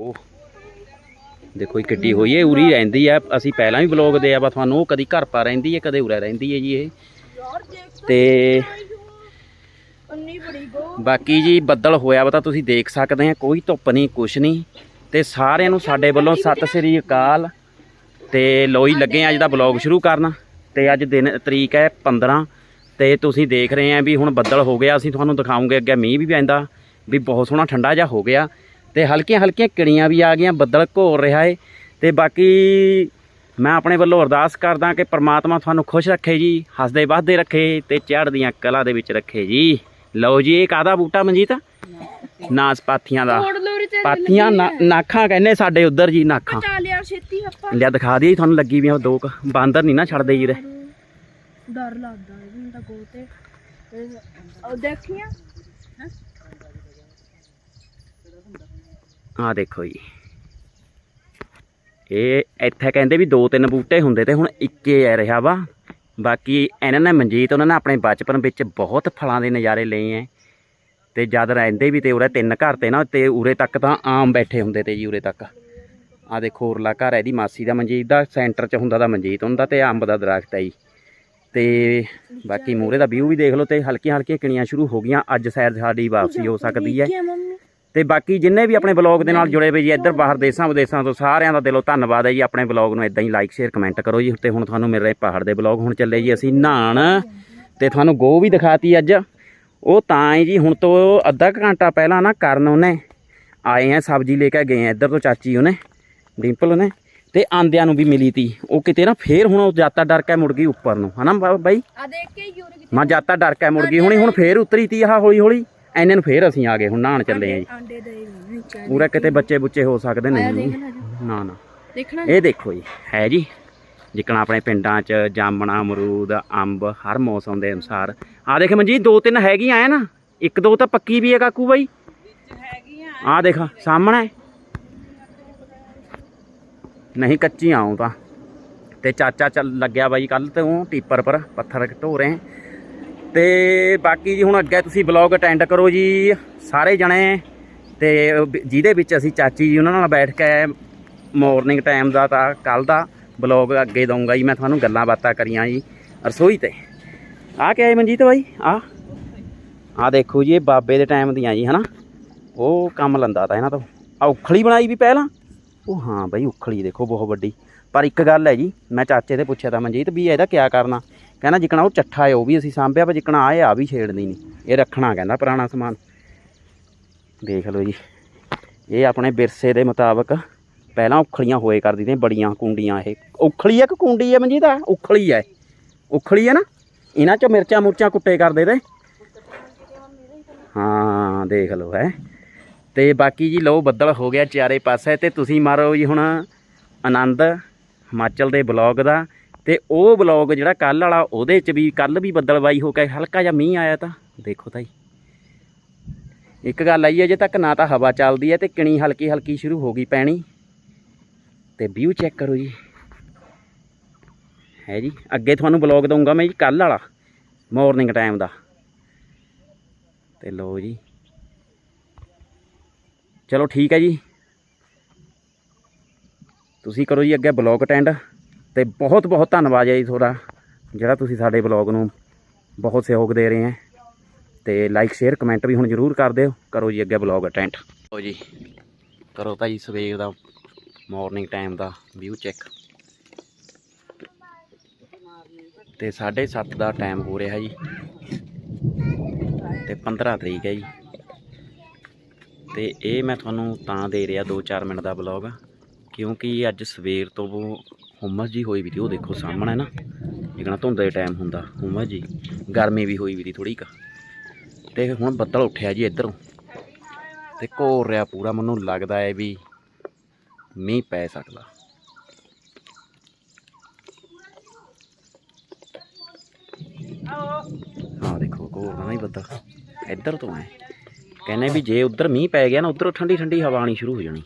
ਉਹ ਦੇਖੋ ਇਹ ਕਿੱਡੀ ਹੋਈ ਹੈ, ਉਰੀ ਰਹਿੰਦੀ ਆ। ਅਸੀਂ ਪਹਿਲਾਂ ਵੀ ਬਲੌਗ ਦੇ ਆ ਵਾ ਤੁਹਾਨੂੰ ਉਹ ਕਦੀ ਘਰ ਪਾ ਰਹਿੰਦੀ ਹੈ, ਕਦੇ ਉਰੇ ਰਹਿੰਦੀ ਹੈ ਜੀ ਇਹ। ਤੇ ਬਾਕੀ ਜੀ ਬੱਦਲ ਹੋਇਆ ਵਾ ਤਾਂ ਤੁਸੀਂ ਦੇਖ ਸਕਦੇ ਆ, ਕੋਈ ਧੁੱਪ ਨਹੀਂ, ਕੁਛ ਨਹੀਂ। ਤੇ ਸਾਰਿਆਂ ਨੂੰ ਸਾਡੇ ਵੱਲੋਂ ਸਤਿ ਸ੍ਰੀ ਅਕਾਲ। ਤੇ ਲੋਈ ਲੱਗੇ ਅੱਜ ਦਾ ਬਲੌਗ ਸ਼ੁਰੂ ਕਰਨ। ਤੇ ਅੱਜ ਦਿਨ ਤਰੀਕ ਹੈ 15 ਤੇ ਤੁਸੀਂ ਦੇਖ ਰਹੇ ਆ ਵੀ ਹੁਣ ਬੱਦਲ ਹੋ ਗਿਆ। ਅਸੀਂ ਤੁਹਾਨੂੰ ਦਿਖਾਉਂਗੇ ਅੱਗੇ ਮੀਂਹ ਵੀ ਪੈਂਦਾ, ਵੀ ਬਹੁਤ ਸੋਹਣਾ ਠੰਡਾ ਜਿਹਾ ਹੋ ਗਿਆ। ਤੇ ਹਲਕੀਆਂ ਹਲਕੀਆਂ ਕਿਣੀਆਂ ਵੀ ਆ ਗਈਆਂ ਬੱਦਲ ਘੋਰ ਰਿਹਾ ਏ। ਤੇ ਬਾਕੀ ਮੈਂ ਆਪਣੇ ਵੱਲੋਂ ਅਰਦਾਸ ਕਰਦਾ ਕਿ ਪ੍ਰਮਾਤਮਾ ਤੁਹਾਨੂੰ ਖੁਸ਼ ਰੱਖੇ ਜੀ ਹੱਸਦੇ ਵੱਸਦੇ ਰੱਖੇ ਤੇ ਚੜ੍ਹਦੀਆਂ ਕਲਾ ਦੇ ਵਿੱਚ ਰੱਖੇ ਜੀ। ਲਓ ਜੀ ਇਹ ਕਾਦਾ ਬੂਟਾ ਮਨਜੀਤ? ਨਾਸਪਾਥੀਆਂ ਦਾ। ਤੋੜ ਲੋਰੀ ਤੇ ਪਾਥੀਆਂ ਨਾਖਾਂ ਕਹਿੰਦੇ ਸਾਡੇ ਉਧਰ ਜੀ ਨਾਖਾਂ। ਲਿਆ ਛੇਤੀ ਆਪਾਂ। ਲਿਆ ਦਿਖਾ ਦਈਏ ਤੁਹਾਨੂੰ ਲੱਗੀ ਵੀ ਦੋ ਬਾਂਦਰ ਨਹੀਂ ਨਾ ਛੱਡਦੇ ਜੀ ਉਰੇ ਡਰ ਲੱਗਦਾ ਇਹ ਤਾਂ ਗੋ ਤੇ ਤੇ ਉਹ ਦੇਖੀਆਂ। ਆਹ ਦੇਖੋ ਜੀ। ਇਹ ਇੱਥੇ ਕਹਿੰਦੇ ਵੀ ਦੋ ਤਿੰਨ ਬੂਟੇ ਹੁੰਦੇ ਤੇ ਹੁਣ ਇੱਕੇ ਆ ਰਿਹਾ ਵਾ। ਬਾਕੀ ਇਹਨਾਂ ਨੇ ਮਨਜੀਤ, ਉਹਨਾਂ ਨੇ ਆਪਣੇ ਬਚਪਨ ਵਿੱਚ ਬਹੁਤ ਫਲਾਂ ਦੇ ਨਜ਼ਾਰੇ ਲਏ ਐ। ਤੇ ਜਦ ਰਹਿੰਦੇ ਵੀ ਤੇ ਉਰੇ ਤਿੰਨ ਘਰ ਤੇ ਨਾ, ਤੇ ਉਰੇ ਤੱਕ ਤਾਂ ਆਮ ਬੈਠੇ ਹੁੰਦੇ ਤੇ ਜੀ ਉਰੇ ਤੱਕ। ਆਹ ਦੇਖੋ ਉਰਲਾ ਘਰ ਹੈ ਇਹਦੀ ਮਾਸੀ ਦਾ ਮਨਜੀਤ ਦਾ, ਸੈਂਟਰ 'ਚ ਹੁੰਦਾ ਦਾ ਮਨਜੀਤ ਹੁੰਦਾ ਤੇ ਅੰਬ ਦਾ ਦਰਖਤ ਹੈ ਜੀ। ਤੇ ਬਾਕੀ ਮੂਰੇ ਦਾ ਵਿਊ ਵੀ ਦੇਖ ਲਓ ਤੇ ਹਲਕੀਆਂ ਹਲਕੀਆਂ ਕਿਣੀਆਂ ਸ਼ੁਰੂ ਹੋ ਗਈਆਂ, ਅੱਜ ਸ਼ਾਇਦ ਸਾਡੀ ਵਾਪਸੀ ਹੋ ਸਕਦੀ ਹੈ। ਤੇ ਬਾਕੀ ਜਿੰਨੇ ਵੀ ਆਪਣੇ ਬਲੌਗ ਦੇ ਨਾਲ ਜੁੜੇ ਹੋਏ ਜੀ ਇੱਧਰ ਬਾਹਰ ਦੇਸ਼ਾਂ ਵਿਦੇਸ਼ਾਂ ਤੋਂ ਸਾਰਿਆਂ ਦਾ ਦਿਲੋਂ ਧੰਨਵਾਦ ਹੈ ਜੀ ਆਪਣੇ ਬਲੌਗ ਨੂੰ ਇਦਾਂ ਹੀ ਲਾਈਕ ਸ਼ੇਅਰ ਕਮੈਂਟ ਕਰੋ ਜੀ। ਤੇ ਹੁਣ ਤੁਹਾਨੂੰ ਮਿਲ ਰਹੇ ਪਹਾੜ ਦੇ ਬਲੌਗ ਹੁਣ ਚੱਲੇ ਜੀ ਅਸੀਂ ਨਹਾਣ ਤੇ ਤੁਹਾਨੂੰ ਗੋ ਵੀ ਦਿਖਾਤੀ ਅੱਜ। ਉਹ ਤਾਂ ਹੀ ਜੀ ਹੁਣ ਤੋਂ ਅੱਧਾ ਘੰਟਾ ਪਹਿਲਾਂ ਨਾ ਕਰਨ ਉਹਨੇ ਆਏ ਆ ਸਬਜ਼ੀ ਲੈ ਕੇ ਗਏ ਆ ਇੱਧਰ ਤੋਂ ਚਾਚੀ ਉਹਨੇ ਡਿੰਪਲ ਉਹਨੇ ਤੇ ਆਂਦਿਆਂ ਨੂੰ ਵੀ ਮਿਲੀ ਤੀ। ਉਹ ਕਿਤੇ ਨਾ ਫੇਰ ਹੁਣ ਉਹ ਜਾਤਾ ਡਰ ਕੇ ਮੁੜ ਗਈ ਉੱਪਰ ਨੂੰ। ਹਨਾ ਬਾਈ? ਆ ਦੇਖ ਕੇ ਯੂਰ ਮੈਂ ਜਾਤਾ ਡਰ ਕੇ ਮੁੜ ਗਈ ਹੁਣੀ ਹੁਣ ਫੇਰ ਉਤਰੀ ਤੀ ਆਹ ਹੌਲੀ ਹੌਲੀ ਐਨੇ ਨੂੰ ਫੇਰ ਅਸੀਂ ਆ ਗਏ ਹੁਣ ਨਹਾਣ ਚੱਲੇ ਆ ਜੀ। ਆਂਡੇ ਦੇ ਵਿੱਚ ਉਰੇ ਕਿਤੇ ਬੱਚੇ ਬੁੱਚੇ ਹੋ ਸਕਦੇ ਨਹੀਂ ਨਾ ਨਾ। ਦੇਖਣਾ ਇਹ ਦੇਖੋ ਜੀ ਹੈ ਜੀ। ਜਿੱਕਣਾ ਆਪਣੇ ਪਿੰਡਾਂ 'ਚ ਜਾਮਣਾ ਅਮਰੂਦ ਅੰਬ ਹਰ ਮੌਸਮ ਦੇ ਅਨੁਸਾਰ। ਆ ਦੇਖ ਮਨਜੀਤ ਦੋ ਤਿੰਨ ਹੈਗੀਆਂ ਐ ਨਾ। ਇੱਕ ਦੋ ਤਾਂ ਪੱਕੀ ਵੀ ਹੈ ਕਾਕੂ ਬਾਈ। ਆ ਦੇਖ ਸਾਹਮਣੇ। ਨਹੀਂ ਕੱਚੀਆਂ ਆਉਂ ਤਾਂ। ਤੇ ਚਾਚਾ ਚੱਲ ਲੱਗਿਆ ਬਾਈ ਕੱਲ ਤੋਂ ਟੀਪਰ ਪਰ ਪੱਥਰ ਢੋ ਰਹੇ। ਤੇ ਬਾਕੀ ਜੀ ਹੁਣ ਅੱਗੇ ਤੁਸੀਂ ਬਲੌਗ ਅਟੈਂਡ ਕਰੋ ਜੀ, ਸਾਰੇ ਜਣੇ। ਤੇ ਜਿਹਦੇ ਵਿੱਚ ਅਸੀਂ ਚਾਚੀ ਜੀ ਉਹਨਾਂ ਨਾਲ ਬੈਠ ਕੇ ਮਾਰਨਿੰਗ ਟਾਈਮ ਦਾ ਤਾਂ ਕੱਲ ਦਾ ਬਲੌਗ ਅੱਗੇ ਦਊਂਗਾ ਜੀ, ਮੈਂ ਤੁਹਾਨੂੰ ਗੱਲਾਂ ਬਾਤਾਂ ਕਰੀਆਂ ਜੀ ਰਸੋਈ ਤੇ। ਆ ਕਿਆ ਹੈ ਮਨਜੀਤ ਬਾਈ? ਆ। ਆ ਦੇਖੋ ਜੀ, ਇਹ ਬਾਬੇ ਦੇ ਟਾਈਮ ਦੀਆਂ ਜੀ, ਹਨਾ? ਉਹ ਕੰਮ ਲੰਦਾ ਤਾ ਇਹਨਾਂ ਤੋਂ। ਆ ਉਖਲੀ ਬਣਾਈ ਵੀ ਪਹਿਲਾਂ? ਉਹ ਹਾਂ ਬਾਈ, ਉਖਲੀ ਦੇਖੋ, ਬਹੁਤ ਵੱਡੀ। ਪਰ ਇੱਕ ਗੱਲ ਹੈ ਜੀ, ਮੈਂ ਚਾਚੇ ਤੇ ਪੁੱਛਿਆ ਤਾਂ ਮਨਜੀਤ ਵੀ ਇਹਦਾ ਕਿਆ ਕਰਨਾ? ਕਹਿੰਦਾ ਜਿੱਕਣਾ ਉਹ ਚੱਠਾ ਹੈ, ਉਹ ਵੀ ਅਸੀਂ ਸਾਂਭਿਆ, ਪਰ ਜਿੱਕਣਾ ਆਏ ਆ ਵੀ ਛੇੜਨੀ ਨਹੀਂ। ਇਹ ਰੱਖਣਾ ਕਹਿੰਦਾ ਪੁਰਾਣਾ ਸਮਾਨ। ਦੇਖ ਲਓ ਜੀ, ਇਹ ਆਪਣੇ ਵਿਰਸੇ ਦੇ ਮੁਤਾਬਕ ਪਹਿਲਾਂ ਉਖਲੀਆਂ ਹੋਏ ਕਰਦੀ ਤੇ ਬੜੀਆਂ ਕੁੰਡੀਆਂ ਇਹ। ਉਖਲੀ ਹੈ ਕਿ ਕੁੰਡੀ ਹੈ ਮਨਜੀਤ? ਆ ਉਖਲੀ ਹੈ ਉਖਲੀ ਹੈ ਨਾ? ਇਹਨਾਂ 'ਚੋਂ ਮਿਰਚਾਂ ਮੁਰਚਾਂ ਕੁੱਟੇ ਕਰਦੇ ਤੇ। ਹਾਂ, ਦੇਖ ਲਓ ਹੈ। ਤੇ ਬਾਕੀ ਜੀ ਲੋ ਬੱਦਲ ਹੋ ਗਿਆ ਚਾਰੇ ਪਾਸੇ ਤੇ ਤੁਸੀਂ ਮਾਰੋ ਜੀ ਹੁਣ ਆਨੰਦ ਹਿਮਾਚਲ ਦੇ ਬਲੌਗ ਦਾ। ਤੇ ਉਹ ਬਲੌਗ ਜਿਹੜਾ ਕੱਲ ਵਾਲਾ, ਉਹਦੇ ਚ ਵੀ ਕੱਲ ਵੀ ਬੱਦਲਵਾਈ ਹੋ ਕੇ ਹਲਕਾ ਜਿਹਾ ਮੀਂਹ ਆਇਆ ਤਾਂ। ਦੇਖੋ ਤਾਂ ਜੀ ਇੱਕ ਗੱਲ ਆਈ ਅਜੇ ਤੱਕ ਨਾ ਤਾਂ ਹਵਾ ਚੱਲਦੀ ਹੈ ਤੇ ਕਿਣੀ ਹਲਕੀ ਹਲਕੀ ਸ਼ੁਰੂ ਹੋ ਗਈ ਪੈਣੀ। ਤੇ ਵਿਊ ਚੈੱਕ ਕਰੋ ਜੀ। ਹੈ ਜੀ, ਅੱਗੇ ਤੁਹਾਨੂੰ ਬਲੌਗ ਦਊਂਗਾ ਮੈਂ ਜੀ ਕੱਲ ਵਾਲਾ ਮਾਰਨਿੰਗ ਟਾਈਮ ਦਾ। ਤੇ ਲੋ ਜੀ। ਚਲੋ ਠੀਕ ਹੈ ਜੀ। ਤੁਸੀਂ ਕਰੋ ਜੀ ਅੱਗੇ ਬਲੌਗ ਅਟੈਂਡ ਤੇ ਬਹੁਤ ਬਹੁਤ ਧੰਨਵਾਦ ਹੈ ਜੀ ਤੁਹਾਡਾ, ਜਿਹੜਾ ਤੁਸੀਂ ਸਾਡੇ ਬਲੌਗ ਨੂੰ ਬਹੁਤ ਸਹਿਯੋਗ ਦੇ ਰਹੇ ਹੈ। ਤੇ ਲਾਈਕ ਸ਼ੇਅਰ ਕਮੈਂਟ ਵੀ ਹੁਣ ਜ਼ਰੂਰ ਕਰ ਦਿਓ। ਕਰੋ ਜੀ ਅੱਗੇ ਬਲੌਗ ਅਟੈਂਡ ਲਓ ਜੀ, ਕਰੋ ਤਾਂ ਜੀ ਸਵੇਰ ਦਾ ਮਾਰਨਿੰਗ ਟਾਈਮ ਦਾ ਵਿਊ ਚੈੱਕ ਤੇ 7:30 ਦਾ ਟਾਈਮ ਹੋ ਰਿਹਾ ਜੀ। ਤੇ 15 ਤਰੀਕ ਹੈ ਜੀ। ਤੇ ਇਹ ਮੈਂ ਤੁਹਾਨੂੰ ਤਾਂ ਦੇ ਰਿਹਾ 2-4 ਮਿੰਟ ਦਾ ਬਲੌਗ ਕਿਉਂਕਿ ਅੱਜ ਸਵੇਰ ਤੋਂ ਹੁਮਸ ਜੀ ਹੋਈ ਵੀ ਤੀ, ਉਹ ਦੇਖੋ ਸਾਹਮਣੇ ਨਾ ਜਿਕਣਾ ਧੁੰਦ ਦੇ ਟਾਈਮ ਹੁੰਦਾ, ਹੁਮਸ ਜੀ। ਗਰਮੀ ਵੀ ਹੋਈ ਵੀ ਤੀ ਥੋੜੀ ਕ। ਤੇ ਹੁਣ ਬੱਦਲ ਉੱਠਿਆ ਜੀ ਇੱਧਰੋਂ। ਤੇ ਘੋਰ ਰਿਹਾ ਪੂਰਾ, ਮੈਨੂੰ ਲੱਗਦਾ ਹੈ ਵੀ ਮੀਂਹ ਪੈ ਸਕਦਾ। ਹਾਂ ਦੇਖੋ, ਘੋਰ ਨਾ ਹੀ ਬੱਦਲ। ਇੱਧਰ ਤੋਂ ਹੈ ਕਹਿੰਦੇ ਵੀ ਜੇ ਉੱਧਰ ਮੀਂਹ ਪੈ ਗਿਆ ਨਾ, ਉੱਧਰੋਂ ਠੰਡੀ ਠੰਡੀ ਹਵਾ ਆਣੀ ਸ਼ੁਰੂ ਹੋ ਜਾਣੀ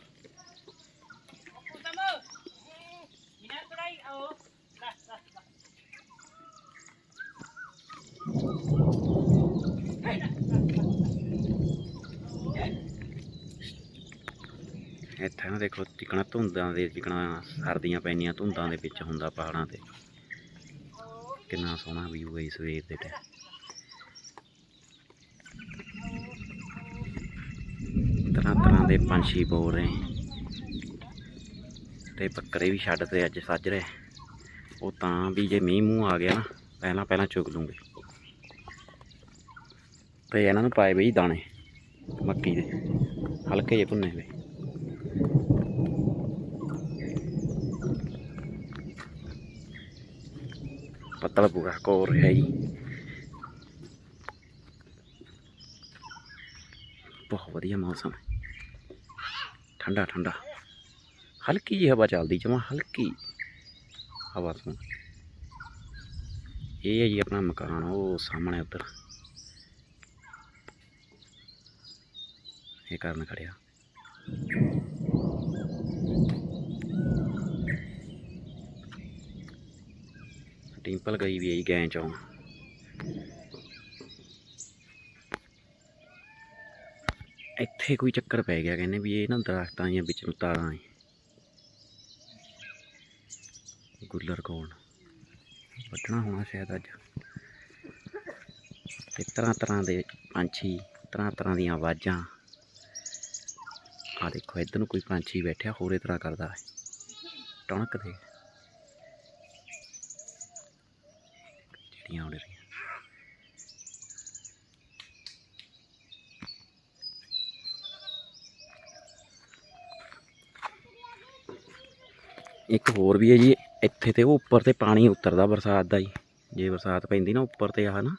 ਇੱਥੇ ਹੈ ਨਾ ਜਿਕਣਾ ਧੁੰਦਾਂ ਦੇ ਜਿਕਣਾ ਸਰਦੀਆਂ ਪੈਣੀਆਂ ਧੁੰਦਾਂ ਦੇ ਵਿੱਚ ਹੁੰਦਾ ਪਹਾੜਾਂ ਤੇ। ਕਿੰਨਾ ਸੋਹਣਾ ਵਿਊ ਹੈ ਸਵੇਰ ਦੇ ਟਾਈਮ ਤਰ੍ਹਾਂ ਤਰ੍ਹਾਂ ਦੇ ਪੰਛੀ ਬੋਲ ਰਹੇ ਤੇ ਬੱਕਰੇ ਵੀ ਛੱਡ ਤੇ ਅੱਜ ਸੱਜ ਰਹੇ। ਉਹ ਤਾਂ ਵੀ ਜੇ ਮੀਂਹ ਮੂੰਹ ਆ ਗਿਆ ਨਾ, ਪਹਿਲਾਂ ਪਹਿਲਾਂ ਚੁਗ ਲੂੰਗੇ। ਤੇ ਇਹਨਾਂ ਨੂੰ ਪਾਏ ਬਈ ਦਾਣੇ, ਮੱਕੀ ਦੇ। ਹਲਕੇ ਜਿਹੇ ਭੁੰਨੇ ਵੇ ਪੱਤਲ ਪੂਰਾ ਕੋਰ ਰਿਹਾ ਜੀ ਬਹੁਤ ਵਧੀਆ ਮੌਸਮ ਹੈ ਠੰਡਾ ਠੰਡਾ ਹਲਕੀ ਜਿਹੀ ਹਵਾ ਚੱਲਦੀ ਜਮਾ ਹਲਕੀ ਹਵਾ ਤੋਂ ਇਹ ਹੈ ਜੀ ਆਪਣਾ ਮਕਾਨ ਉਹ ਸਾਹਮਣੇ ਉੱਧਰ ਇਹ ਕਰਨ ਖੜਿਆ ਟਿੰਪਲ ਗਈ ਵੀ ਆਈ ਗੈਂ ਚੋਂ। ਇੱਥੇ ਕੋਈ ਚੱਕਰ ਪੈ ਗਿਆ ਕਹਿੰਦੇ ਵੀ ਇਹ ਨਾ ਦਰਖਤਾਂ ਜਾਂ ਵਿੱਚ ਨੂੰ ਤਾਰਾਂ ਏ ਗੁੱਲਰ ਕੋਣ? ਵੱਢਣਾ ਹੋਣਾ ਸ਼ਾਇਦ ਅੱਜ। ਤੇ ਤਰ੍ਹਾਂ ਤਰ੍ਹਾਂ ਦੇ ਪੰਛੀ, ਤਰ੍ਹਾਂ ਤਰ੍ਹਾਂ ਦੀਆਂ ਆਵਾਜ਼ਾਂ। ਆ ਦੇਖੋ, ਇੱਧਰ ਨੂੰ ਕੋਈ ਪੰਛੀ ਬੈਠਿਆ, ਹੋਰੇ ਤਰ੍ਹਾਂ ਕਰਦਾ। ਹੈ ਟਣਕ ਦੇ। ਇੱਕ ਹੋਰ ਵੀ ਹੈ ਜੀ, ਇੱਥੇ ਤੇ ਉਹ ਉੱਪਰ ਤੇ ਪਾਣੀ ਉਤਰਦਾ ਬਰਸਾਤ ਦਾ ਜੀ। ਜੇ ਬਰਸਾਤ ਪੈਂਦੀ ਨਾ ਉੱਪਰ ਤੇ ਆ ਨਾ,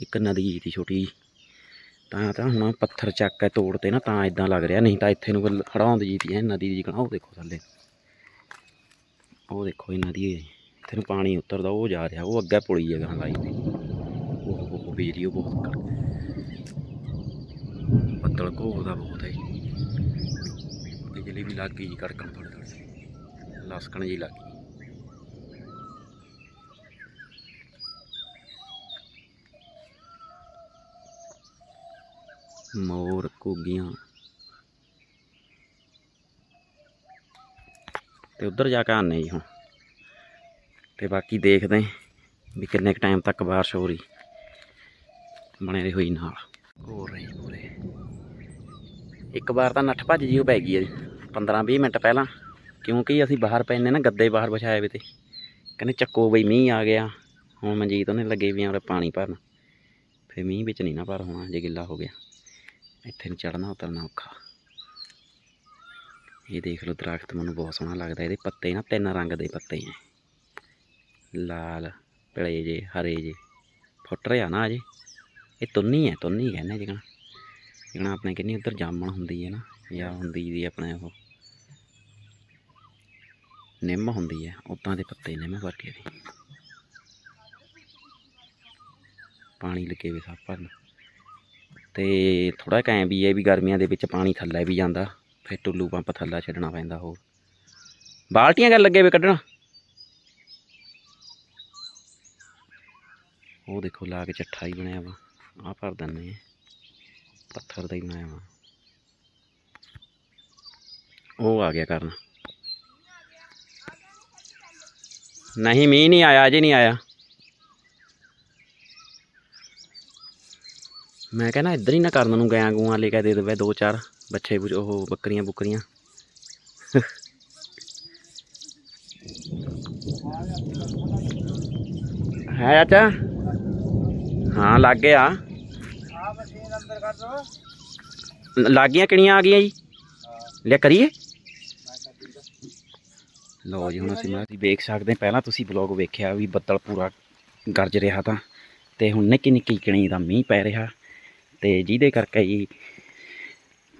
ਇੱਕ ਨਦੀ ਜੀ ਦੀ ਛੋਟੀ ਜਿਹੀ ਤਾਂ ਤਾਂ ਹੁਣ ਪੱਥਰ ਚੱਕ ਕੇ ਤੋੜ 'ਤੇ ਨਾ ਤਾਂ ਇਦਾਂ ਲੱਗ ਰਿਹਾ, ਨਹੀਂ ਤਾਂ ਇੱਥੇ ਨੂੰ ਖੜਾਉਂਦ ਜੀ ਤੀ ਨਦੀ ਦੀ ਜਿਕਣਾ ਉਹ ਦੇਖੋ ਥੱਲੇ। ਉਹ ਦੇਖੋ ਇਹ ਨਦੀ ਹੈ ਇੱਥੇ ਨੂੰ ਪਾਣੀ ਉਤਰਦਾ, ਉਹ ਜਾ ਰਿਹਾ, ਉਹ ਅੱਗੇ ਪੁਲੀ ਹੈ ਲਾਈ ਤੇ। ਉਹ ਉਹ ਬਿਜਲੀ ਉਹ ਬਹੁਤ ਕਰ ਬੱਦਲ ਘੋਰਦਾ ਬਹੁਤ ਹੈ ਬਿਜਲੀ ਵੀ ਲੱਗ ਗਈ ਜੀ ਕੜਕਣ ਥੋੜੇ ਥੋੜੇ ਜੀ ਲੱਗ ਮੋਰ ਘੁੱਗੀਆਂ। ਤੇ ਉੱਧਰ ਜਾ ਕੇ ਆਨੇ ਜੀ ਹੁਣ। ਤੇ ਬਾਕੀ ਦੇਖਦੇ ਵੀ ਕਿੰਨੇ ਕ ਟਾਈਮ ਤੱਕ ਬਾਰਿਸ਼ ਹੋ ਰਹੀ। ਬਣੇ ਰਹੀ ਹੋਈ ਨਾਲ। ਹੋ ਰਹੀ ਪੂਰੇ ਇੱਕ ਵਾਰ ਤਾਂ ਨੱਠ ਭੱਜ ਜੀ ਉਹ ਪੈ ਗਈ ਹੈ 15 20 ਮਿੰਟ ਪਹਿਲਾਂ। ਕਿਉਂਕਿ ਅਸੀਂ ਬਾਹਰ ਪੈਨੇ ਨਾ ਗੱਦੇ ਬਾਹਰ ਵਿਛਾਏ ਵੇ ਤੇ। ਕਹਿੰਦੇ ਚੱਕੋ ਬਈ, ਮੀਂਹ ਆ ਗਿਆ। ਹੁਣ ਮਨਜੀਤ ਉਹਨੇ ਲੱਗੇ ਵੀ ਆ ਪਾਣੀ ਭਰਨ। ਫਿਰ ਮੀਂਹ ਵਿੱਚ ਨਹੀਂ ਨਾ ਭਰ ਹੋਣਾ, ਜੇ ਗਿੱਲਾ ਹੋ ਗਿਆ। ਇੱਥੇ ਨੂੰ ਚੜਨਾ ਉਤਰਨਾ ਔਖਾ। ਇਹ ਦੇਖ ਲਓ ਦਰਖਤ, ਮੈਨੂੰ ਬਹੁਤ ਸੋਹਣਾ ਲੱਗਦਾ। ਇਹਦੇ ਪੱਤੇ ਨਾ, ਤਿੰਨ ਰੰਗ ਦੇ ਪੱਤੇ ਹੈ ਲਾਲ, ਪੀਲੇ ਜੇ, ਹਰੇ ਜੇ। ਫੁੱਟ ਰਿਹਾ ਨਾ ਅਜੇ। ਇਹ ਤੁੰਨੀ ਹੈ ਤੁੰਨੀ ਕਹਿੰਦੇ ਜਿਕਣਾ ਜਿਕਣਾ ਆਪਣੇ ਕਿੰਨੀ ਉੱਧਰ ਜਾਮਣ ਹੁੰਦੀ ਹੈ ਨਾ, ਜਾਂ ਹੁੰਦੀ ਦੀ ਆਪਣੇ ਉਹ। ਨਿੰਮ ਹੁੰਦੀ ਹੈ, ਉਦਾਂ ਦੇ ਪੱਤੇ ਨਿੰਮ ਵਰਗੇ ਦੇ ਪਾਣੀ ਲੱਗੇ ਵੇ ਸਭ ਭਰਨ। ਤੇ ਥੋੜਾ ਕੈਂ ਵੀ ਇਹ ਵੀ ਗਰਮੀਆਂ ਦੇ ਵਿੱਚ ਪਾਣੀ ਥੱਲੇ ਵੀ ਜਾਂਦਾ, ਫਿਰ ਟੁੱਲੂ ਪੰਪ ਥੱਲੇ ਛੱਡਣਾ ਪੈਂਦਾ ਹੋਰ। ਬਾਲਟੀਆਂ ਗੱਲ ਲੱਗੇ ਵੇ ਕੱਢਣਾ? ਉਹ ਦੇਖੋ, ਲਾ ਕੇ ਚੱਠਾ ਹੀ ਬਣਿਆ ਵਾ। ਆ ਭਰ ਦਿੰਦੇ ਆ। ਪੱਥਰ ਦਾ ਹੀ ਬਣਾਇਆ ਵਾ। ਉਹ ਆ ਗਿਆ ਕਰਨ। ਨਹੀਂ ਮੀਂਹ ਨਹੀਂ ਆਇਆ ਅਜੇ ਨਹੀਂ ਆਇਆ। ਮੈਂ ਕਹਿੰਦਾ ਇੱਧਰ ਹੀ ਨਾ ਕਰਨ ਨੂੰ ਗਿਆ ਗੂਆਂ ਲੈ ਕੇ ਦੇ ਦੇਵੇ ਦੋ ਚਾਰ ਬੱਚੇ ਉਹ ਬੱਕਰੀਆਂ ਬੁੱਕਰੀਆਂ। ਹੈ ਚਾਚਾ? ਹਾਂ ਲੱਗ ਗਿਆ। ਲੱਗ ਗਈਆਂ ਕਿਣੀਆਂ ਆ ਗਈਆਂ ਜੀ? ਲਿਆ ਕਰੀਏ? ਲਓ ਜੀ ਹੁਣ ਅਸੀਂ ਮੈਂ ਅਸੀਂ ਵੇਖ ਸਕਦੇ ਹਾਂ ਪਹਿਲਾਂ ਤੁਸੀਂ ਬਲੌਗ ਵੇਖਿਆ ਵੀ ਬੱਦਲ ਪੂਰਾ ਗਰਜ ਰਿਹਾ ਤਾਂ ਤੇ ਹੁਣ ਨਿੱਕੀ ਨਿੱਕੀ ਕਣੀ ਦਾ ਮੀਂਹ ਪੈ ਰਿਹਾ। ਤੇ ਜਿਹਦੇ ਕਰਕੇ ਜੀ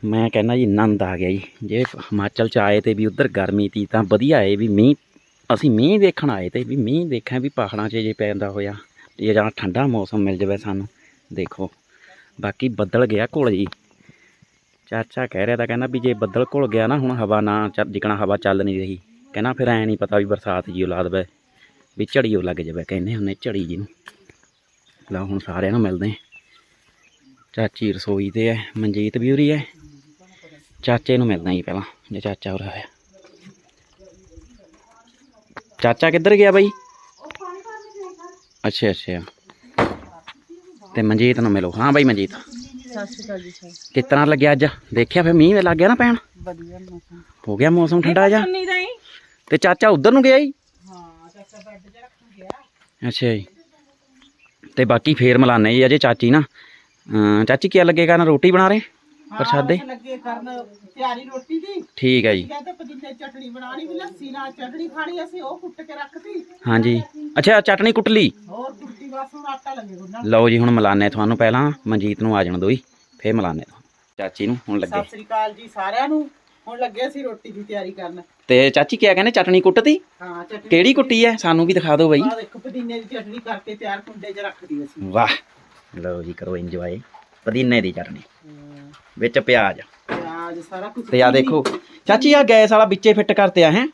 ਮੈਂ ਕਹਿੰਦਾ ਜੀ ਆਨੰਦ ਆ ਗਿਆ ਜੀ। ਜੇ ਹਿਮਾਚਲ ਚ ਆਏ ਤੇ ਵੀ ਉਧਰ ਗਰਮੀ ਤੀ ਤਾਂ ਵਧੀਆ ਏ ਵੀ ਮੀਂਹ ਅਸੀਂ ਮੀਂਹ ਦੇਖਣ ਆਏ ਤੇ ਵੀ ਮੀਂਹ ਦੇਖਾਂ ਵੀ ਪਹਾੜਾਂ 'ਚ ਜੇ ਪੈਂਦਾ ਹੋਇਆ ਇਹ ਜਾਂ ਠੰਡਾ ਮੌਸਮ ਮਿਲ ਜਾਵੇ ਸਾਨੂੰ ਦੇਖੋ। ਬਾਕੀ ਬੱਦਲ ਗਿਆ ਘੁਲ ਜੀ। ਚਾਚਾ ਕਹਿ ਰਿਹਾ ਤਾਂ ਕਹਿੰਦਾ ਵੀ ਜੇ ਬੱਦਲ ਘੁਲ ਗਿਆ ਨਾ ਹੁਣ ਹਵਾ ਨਾ ਜਿਕਣਾ ਹਵਾ ਚੱਲ ਨਹੀਂ ਰਹੀ। ਕਹਿੰਦਾ ਫਿਰ ਐ ਨਹੀਂ ਪਤਾ ਵੀ ਬਰਸਾਤ ਜੀ ਔਲਾਦ ਵੇ ਵੀ ਝੜੀ ਉਹ ਲੱਗ ਜਾਵੇ ਕਹਿੰਦੇ ਹੁੰਨੇ ਝੜੀ ਜੀ ਨੂੰ ਲਓ ਹੁਣ ਸਾਰਿਆਂ ਨੂੰ ਮਿਲਦੇ। ਚਾਚੀ ਰਸੋਈ ਤੇ ਹੈ ਮਨਜੀਤ ਵੀ ਉਰੀ ਹੈ। ਚਾਚੇ ਨੂੰ ਮਿਲਦਾ ਜੀ ਪਹਿਲਾਂ ਜੇ ਚਾਚਾ ਉਰਾ ਹੋਇਆ। ਚਾਚਾ ਕਿੱਧਰ ਗਿਆ ਬਾਈ? ਅੱਛਾ ਅੱਛਾ। ਤੇ ਮਨਜੀਤ ਨੂੰ ਮਿਲੋ। ਹਾਂ ਬਾਈ ਮਨਜੀਤ। ਸਤਿ ਸ਼੍ਰੀ ਅਕਾਲ ਜੀ ਸਰ। ਕਿਸ ਤਰ੍ਹਾਂ ਲੱਗਿਆ ਅੱਜ? ਦੇਖਿਆ ਫਿਰ ਮੀਂਹ ਲੱਗ ਗਿਆ ਨਾ ਪੈਣ ਵਧੀਆ ਮੌਸਮ। ਹੋ ਗਿਆ ਮੌਸਮ ਠੰਡਾ ਜਾ ਤੇ ਚਾਚਾ ਉਧਰ ਨੂੰ ਗਿਆ ਜੀ? ਹਾਂ ਚਾਚਾ ਬੈੱਡ 'ਚ ਰੱਖ ਗਿਆ। ਅੱਛਾ ਜੀ। ਤੇ ਬਾਕੀ ਫੇਰ ਮਿਲਾਨੇ ਜੀ ਅਜੇ ਚਾਚੀ ਨਾ। ਚਾਚੀ ਕੀ ਲੱਗੇਗਾ ਨਾ ਰੋਟੀ ਬਣਾ ਰਹੇ? ਪ੍ਰਸ਼ਾਦੇ? ਲੱਗੇ ਕਰਨ। ਤਿਆਰੀ ਰੋਟੀ ਦੀ। ਠੀਕ ਹੈ ਜੀ। ਕਹਿੰਦੇ ਪੁਦੀਨੇ ਦੀ ਚਟਣੀ ਬਣਾਣੀ ਵੀ ਲੱਸੀ ਨਾਲ। ਚਟਣੀ ਖਾਣੀ ਅਸੀਂ ਉਹ ਕੁੱਟ ਕੇ ਰੱਖਤੀ। ਹਾਂਜੀ। ਅੱਛਾ ਚਟਨੀ ਕੁੱਟ ਲਈ? ਹੋਰ ਕੁੱਟੀ ਬਸ ਹੁਣ ਆਟਾ ਲੱਗੇ ਗੁੰਨਣ ਲਓ ਜੀ ਹੁਣ ਮਿਲਾਨੇ ਤੁਹਾਨੂੰ ਪਹਿਲਾਂ। ਮਨਜੀਤ ਨੂੰ ਆ ਜਾਣ ਦਿਓ ਜੀ। ਫੇਰ ਮਿਲਾਨੇ ਚਾਚੀ ਨੂੰ ਹੁਣ ਲੱਗੇ। ਸਤਿ ਸ੍ਰੀ ਅਕਾਲ ਜੀ ਸਾਰਿਆਂ ਨੂੰ। ਹੁਣ ਲੱਗੇ ਅਸੀਂ ਰੋਟੀ ਦੀ ਤਿਆਰੀ ਕਰਨ। ਤੇ ਚਾਚੀ ਕੀ ਕਹਿੰਦੇ ਚਟਨੀ ਕੁੱਟਤੀ? ਹਾਂ ਚਟਣੀ ਕਿਹੜੀ ਕੁੱਟੀ ਹੈ ਸਾਨੂੰ ਵੀ ਦਿਖਾ ਦਿਓ ਬਾਈ। ਆ ਦੇਖੋ ਪੁਦੀਨੇ ਦੀ ਚਟਣੀ ਕਰਕੇ ਤਿਆਰ ਕੁੰਡੇ 'ਚ ਰੱਖਦੀ ਅਸੀਂ। ਵਾਹ। ਲਓ ਜੀ ਕਰੋ ਇੰਜੋਏ ਪੁਦੀਨੇ ਦੀ ਚਟਨੀ ਵਿੱਚ ਪਿਆਜ਼। ਪਿਆਜ਼ ਸਾਰਾ ਕੁਝ ਤੇ ਆ ਦੇਖੋ ਚਾਚੀ ਆ ਗੈਸ ਵਾਲਾ ਵਿੱਚੇ ਫਿੱਟ ਕਰਤੇ ਆ ਹੈ?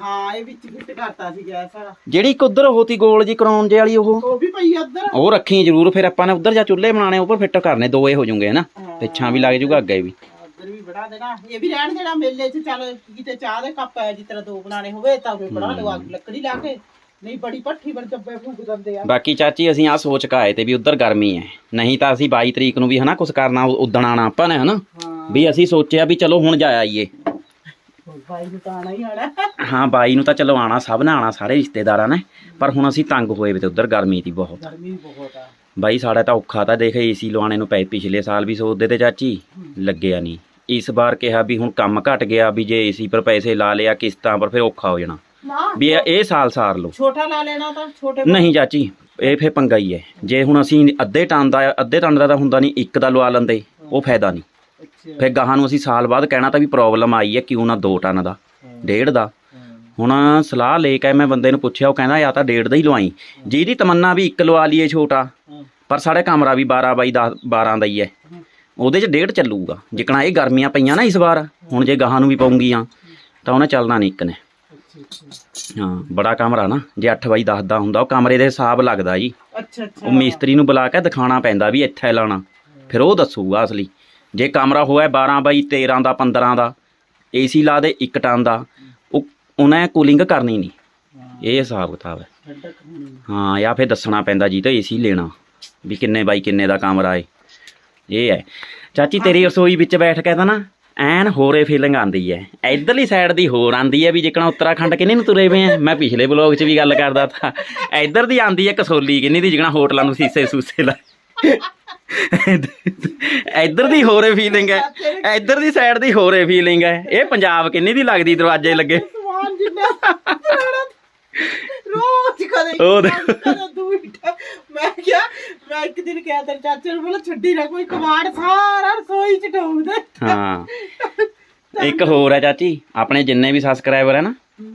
ਹਾਂ ਇਹ ਵਿੱਚ ਫਿੱਟ ਕਰਤਾ ਸੀ ਗੈਸ ਵਾਲਾ। ਜਿਹੜੀ ਇੱਕ ਉਧਰ ਹੋਤੀ ਗੋਲ ਜੀ ਕਰਾਉਣ ਜੇ ਵਾਲੀ ਉਹ। ਉਹ ਵੀ ਪਈ ਆ ਉੱਧਰ। ਉਹ ਰੱਖੀ ਜ਼ਰੂਰ ਫਿਰ ਆਪਾਂ ਨੇ ਉਧਰ ਜਾ ਚੁੱਲ੍ਹੇ ਬਣਾਣੇ ਉੱਪਰ ਫਿੱਟ ਕਰਨੇ ਦੋਏ ਹੋ ਜੂਗੇ ਹਨਾ? ਪਿੱਛਾਂ ਵੀ ਲੱਗ ਜੂਗਾ ਅੱਗੇ ਵੀ। ਉੱਧਰ ਵੀ ਬਣਾ ਦੇਣਾ। ਇਹ ਵੀ ਰਹਿਣ ਦੇਣਾ ਮੇਲੇ 'ਚ ਚੱਲ ਕਿਤੇ ਚਾਹ ਦੇ ਕੱਪ ਹੈ ਜਿਸ ਤਰ੍ਹਾਂ ਦੋ ਬਣਾਣੇ ਹੋਵੇ ਤਾਂ ਉਹ ਬਣਾ ਲਓ ਅੱਗ ਲੱਕੜੀ ਲਾ ਕੇ। ਨਹੀਂ ਬੜੀ ਭੱਠੀ ਬਣ ਜੱਬੇ ਫੂਕ ਦਿੰਦੇ ਆ। ਬਾਕੀ ਚਾਚੀ ਅਸੀਂ ਆ ਸੋਚ ਕੇ ਆਏ ਤੇ ਵੀ ਉਧਰ ਗਰਮੀ ਹੈ। ਨਹੀਂ ਤਾਂ ਅਸੀਂ 22 ਤਰੀਕ ਨੂੰ ਵੀ ਹਨਾ ਕੁਝ ਕਰਨਾ ਉਦਣ ਆਣਾ ਆਪਾਂ ਨੇ ਹਨਾ? ਵੀ ਅਸੀਂ ਸੋਚਿਆ ਵੀ ਚਲੋ ਹੁਣ ਜਾ ਆਈਏ। ਬਾਈ ਨੂੰ ਤਾਂ ਆਣਾ ਹੀ ਆਣਾ ਹਾਂ 22 ਨੂੰ ਤਾਂ ਚਲੋ ਆਣਾ ਸਭ ਨੇ ਆਣਾ ਸਾਰੇ ਰਿਸ਼ਤੇਦਾਰਾਂ ਨੇ। ਪਰ ਹੁਣ ਅਸੀਂ ਤੰਗ ਹੋਏ ਵੇ ਤੇ ਉਧਰ ਗਰਮੀ ਦੀ ਬਹੁਤ। ਗਰਮੀ ਬਹੁਤ ਆ। ਬਾਈ ਸਾਡਾ ਤਾਂ ਔਖਾ ਤਾਂ ਦੇਖ ਏਸੀ ਲਵਾਉਣੇ ਨੂੰ ਪਏ ਪਿਛਲੇ ਸਾਲ ਵੀ ਸੋਚਦੇ ਤੇ ਚਾਚੀ ਲੱਗਿਆ ਨਹੀਂ। ਇਸ ਵਾਰ ਕਿਹਾ ਵੀ ਹੁਣ ਕੰਮ ਘਟ ਗਿਆ ਵੀ ਜੇ ਏਸੀ ਪਰ ਪੈਸੇ ਲਾ ਲਿਆ ਕਿਸ਼ਤਾਂ ਪਰ ਫਿਰ ਔਖਾ ਹੋ ਜਾਣਾ। ਨਾ ਵੀ ਇਹ ਇਹ ਸਾਲ ਸਾਰ ਲਓ। ਛੋਟਾ ਲਾ ਲੈਣਾ ਤਾਂ ਛੋਟੇ ਨਹੀਂ ਚਾਚੀ ਇਹ ਫੇ ਪੰਗਾ ਹੀ ਹੈ। ਜੇ ਹੁਣ ਅਸੀਂ ਅੱਧੇ ਟਨ ਦਾ ਅੱਧੇ ਟਨ ਦਾ ਤਾਂ ਹੁੰਦਾ ਨਹੀਂ ਇੱਕ ਦਾ ਲਵਾ ਲੈਂਦੇ ਉਹ ਫਾਇਦਾ ਨਹੀਂ। ਅੱਛਾ। ਫਿਰ ਗਾਹਾਂ ਨੂੰ ਅਸੀਂ ਸਾਲ ਬਾਅਦ ਕਹਿਣਾ ਤਾਂ ਵੀ ਪ੍ਰੋਬਲਮ ਆਈ ਹੈ ਕਿਉਂ ਨਾ 2 ਟਨ ਦਾ ਡੇਢ ਦਾ। ਹੁਣ ਸਲਾਹ ਲੈ ਕੇ ਮੈਂ ਬੰਦੇ ਨੂੰ ਪੁੱਛਿਆ ਉਹ ਕਹਿੰਦਾ ਜਾਂ ਤਾਂ ਡੇਢ ਦਾ ਹੀ ਲਵਾਈ। ਜਿਹਦੀ ਤਮੰਨਾ ਵੀ ਇੱਕ ਲਵਾ ਲਈਏ ਛੋਟਾ ਪਰ ਸਾਡੇ ਕਮਰਾ ਵੀ 12 ਬਾਈ 10 12 ਦਾ ਹੀ। ਹੈ। ਉਹਦੇ 'ਚ ਡੇਢ ਚੱਲੂਗਾ। ਜਿਕਣਾ ਇਹ ਗਰਮੀਆਂ ਪਈਆਂ ਨਾ ਇਸ ਵਾਰ ਹੁਣ ਜੇ ਗਾਹਾਂ ਨੂੰ ਵੀ ਪਾਉਂਗੀਆਂ ਤਾਂ ਉਹਨੇ ਚੱਲਣਾ ਨਹੀਂ ਇੱਕ ਨੇ। ਹਾਂ ਬੜਾ ਕਮਰਾ ਨਾ ਜੇ 8 ਬਾਈ 10 ਦਾ ਹੁੰਦਾ ਉਹ ਕਮਰੇ ਦੇ ਹਿਸਾਬ ਲੱਗਦਾ ਜੀ। ਅੱਛਾ ਅੱਛਾ। ਉਹ ਮਿਸਤਰੀ ਨੂੰ ਬੁਲਾ ਕੇ ਦਿਖਾਣਾ ਪੈਂਦਾ ਵੀ ਇੱਥੇ ਲਾਣਾ ਫਿਰ ਉਹ ਦੱਸੂਗਾ ਅਸਲੀ। ਜੇ ਕਮਰਾ ਹੋਇਆ 12 ਬਾਈ 13 ਦਾ 15 ਦਾ ਏਸੀ ਲਾ ਦੇ 1 ਟਨ ਦਾ ਉਹ ਉਹਨੇ ਕੂਲਿੰਗ ਕਰਨੀ ਨਹੀਂ ਇਹ ਹਿਸਾਬ ਕਿਤਾਬ ਹੈ। ਹਾਂ ਜਾਂ ਫਿਰ ਦੱਸਣਾ ਪੈਂਦਾ ਜੀ ਤਾਂ ਏਸੀ ਲੈਣਾ। ਵੀ ਕਿੰਨੇ ਬਾਈ ਕਿੰਨੇ ਦਾ ਕਮਰਾ ਏ। ਇਹ ਹੈ। ਚਾਚੀ ਤੇਰੀ ਰਸੋਈ ਵਿੱਚ ਬੈਠ ਕੇ ਤਾਂ ਨਾ ਐਨ ਹੋਰੇ ਫੀਲਿੰਗ ਆਂਦੀ ਹੈ। ਇਧਰਲੀ ਸਾਈਡ ਦੀ ਹੋਰ ਆਂਦੀ ਹੈ ਵੀ ਜਿਕਣਾ ਉੱਤਰਾਖੰਡ ਕਿੰਨੇ ਨੂੰ ਤੁਰੇ ਵੇ ਆ। ਮੈਂ ਪਿਛਲੇ ਬਲੌਗ 'ਚ ਵੀ ਗੱਲ ਕਰਦਾ ਥਾ ਇਧਰ ਦੀ ਆਂਦੀ ਹੈ ਕਸੋਲੀ ਕਿੰਨੀ ਦੀ ਜਿਕਣਾ ਹੋਟਲਾਂ ਨੂੰ ਸੀਸੇ ਸੂਸੇ ਲਾ। ਇਧਰ ਦੀ ਹੋਰੇ ਫੀਲਿੰਗ ਹੈ। ਇਧਰ ਦੀ ਸਾਈਡ ਦੀ ਹੋਰੇ ਫੀਲਿੰਗ ਹੈ। ਇਹ ਪੰਜਾਬ ਕਿੰਨੀ ਦੀ ਲੱਗਦੀ ਦਰਵਾਜ਼ੇ ਲੱਗੇ। ਸਮਾਨ ਜਿੰਨਾ ਰੋਜ਼ ਕਦੇ ਉਹ ਕਦੇ ਦੂਈਟਾ ਮੈਂ ਕਿਹਾ ਮੈਂ ਇੱਕ ਦਿਨ ਕਿਹਾ ਤੇਰੇ ਚਾਚੇ ਨੂੰ ਬੋਲਾ ਛੱਡੀ ਨਾ ਕੋਈ ਕਮਾੜ ਸਾਰਾ ਰਸੋਈ ਚ ਦੇ। ਹਾਂ। ਇੱਕ ਹੋਰ ਹੈ ਚਾਚੀ ਆਪਣੇ ਜਿੰਨੇ ਵੀ ਸਬਸਕ੍ਰਾਈਬਰ ਹੈ ਨਾ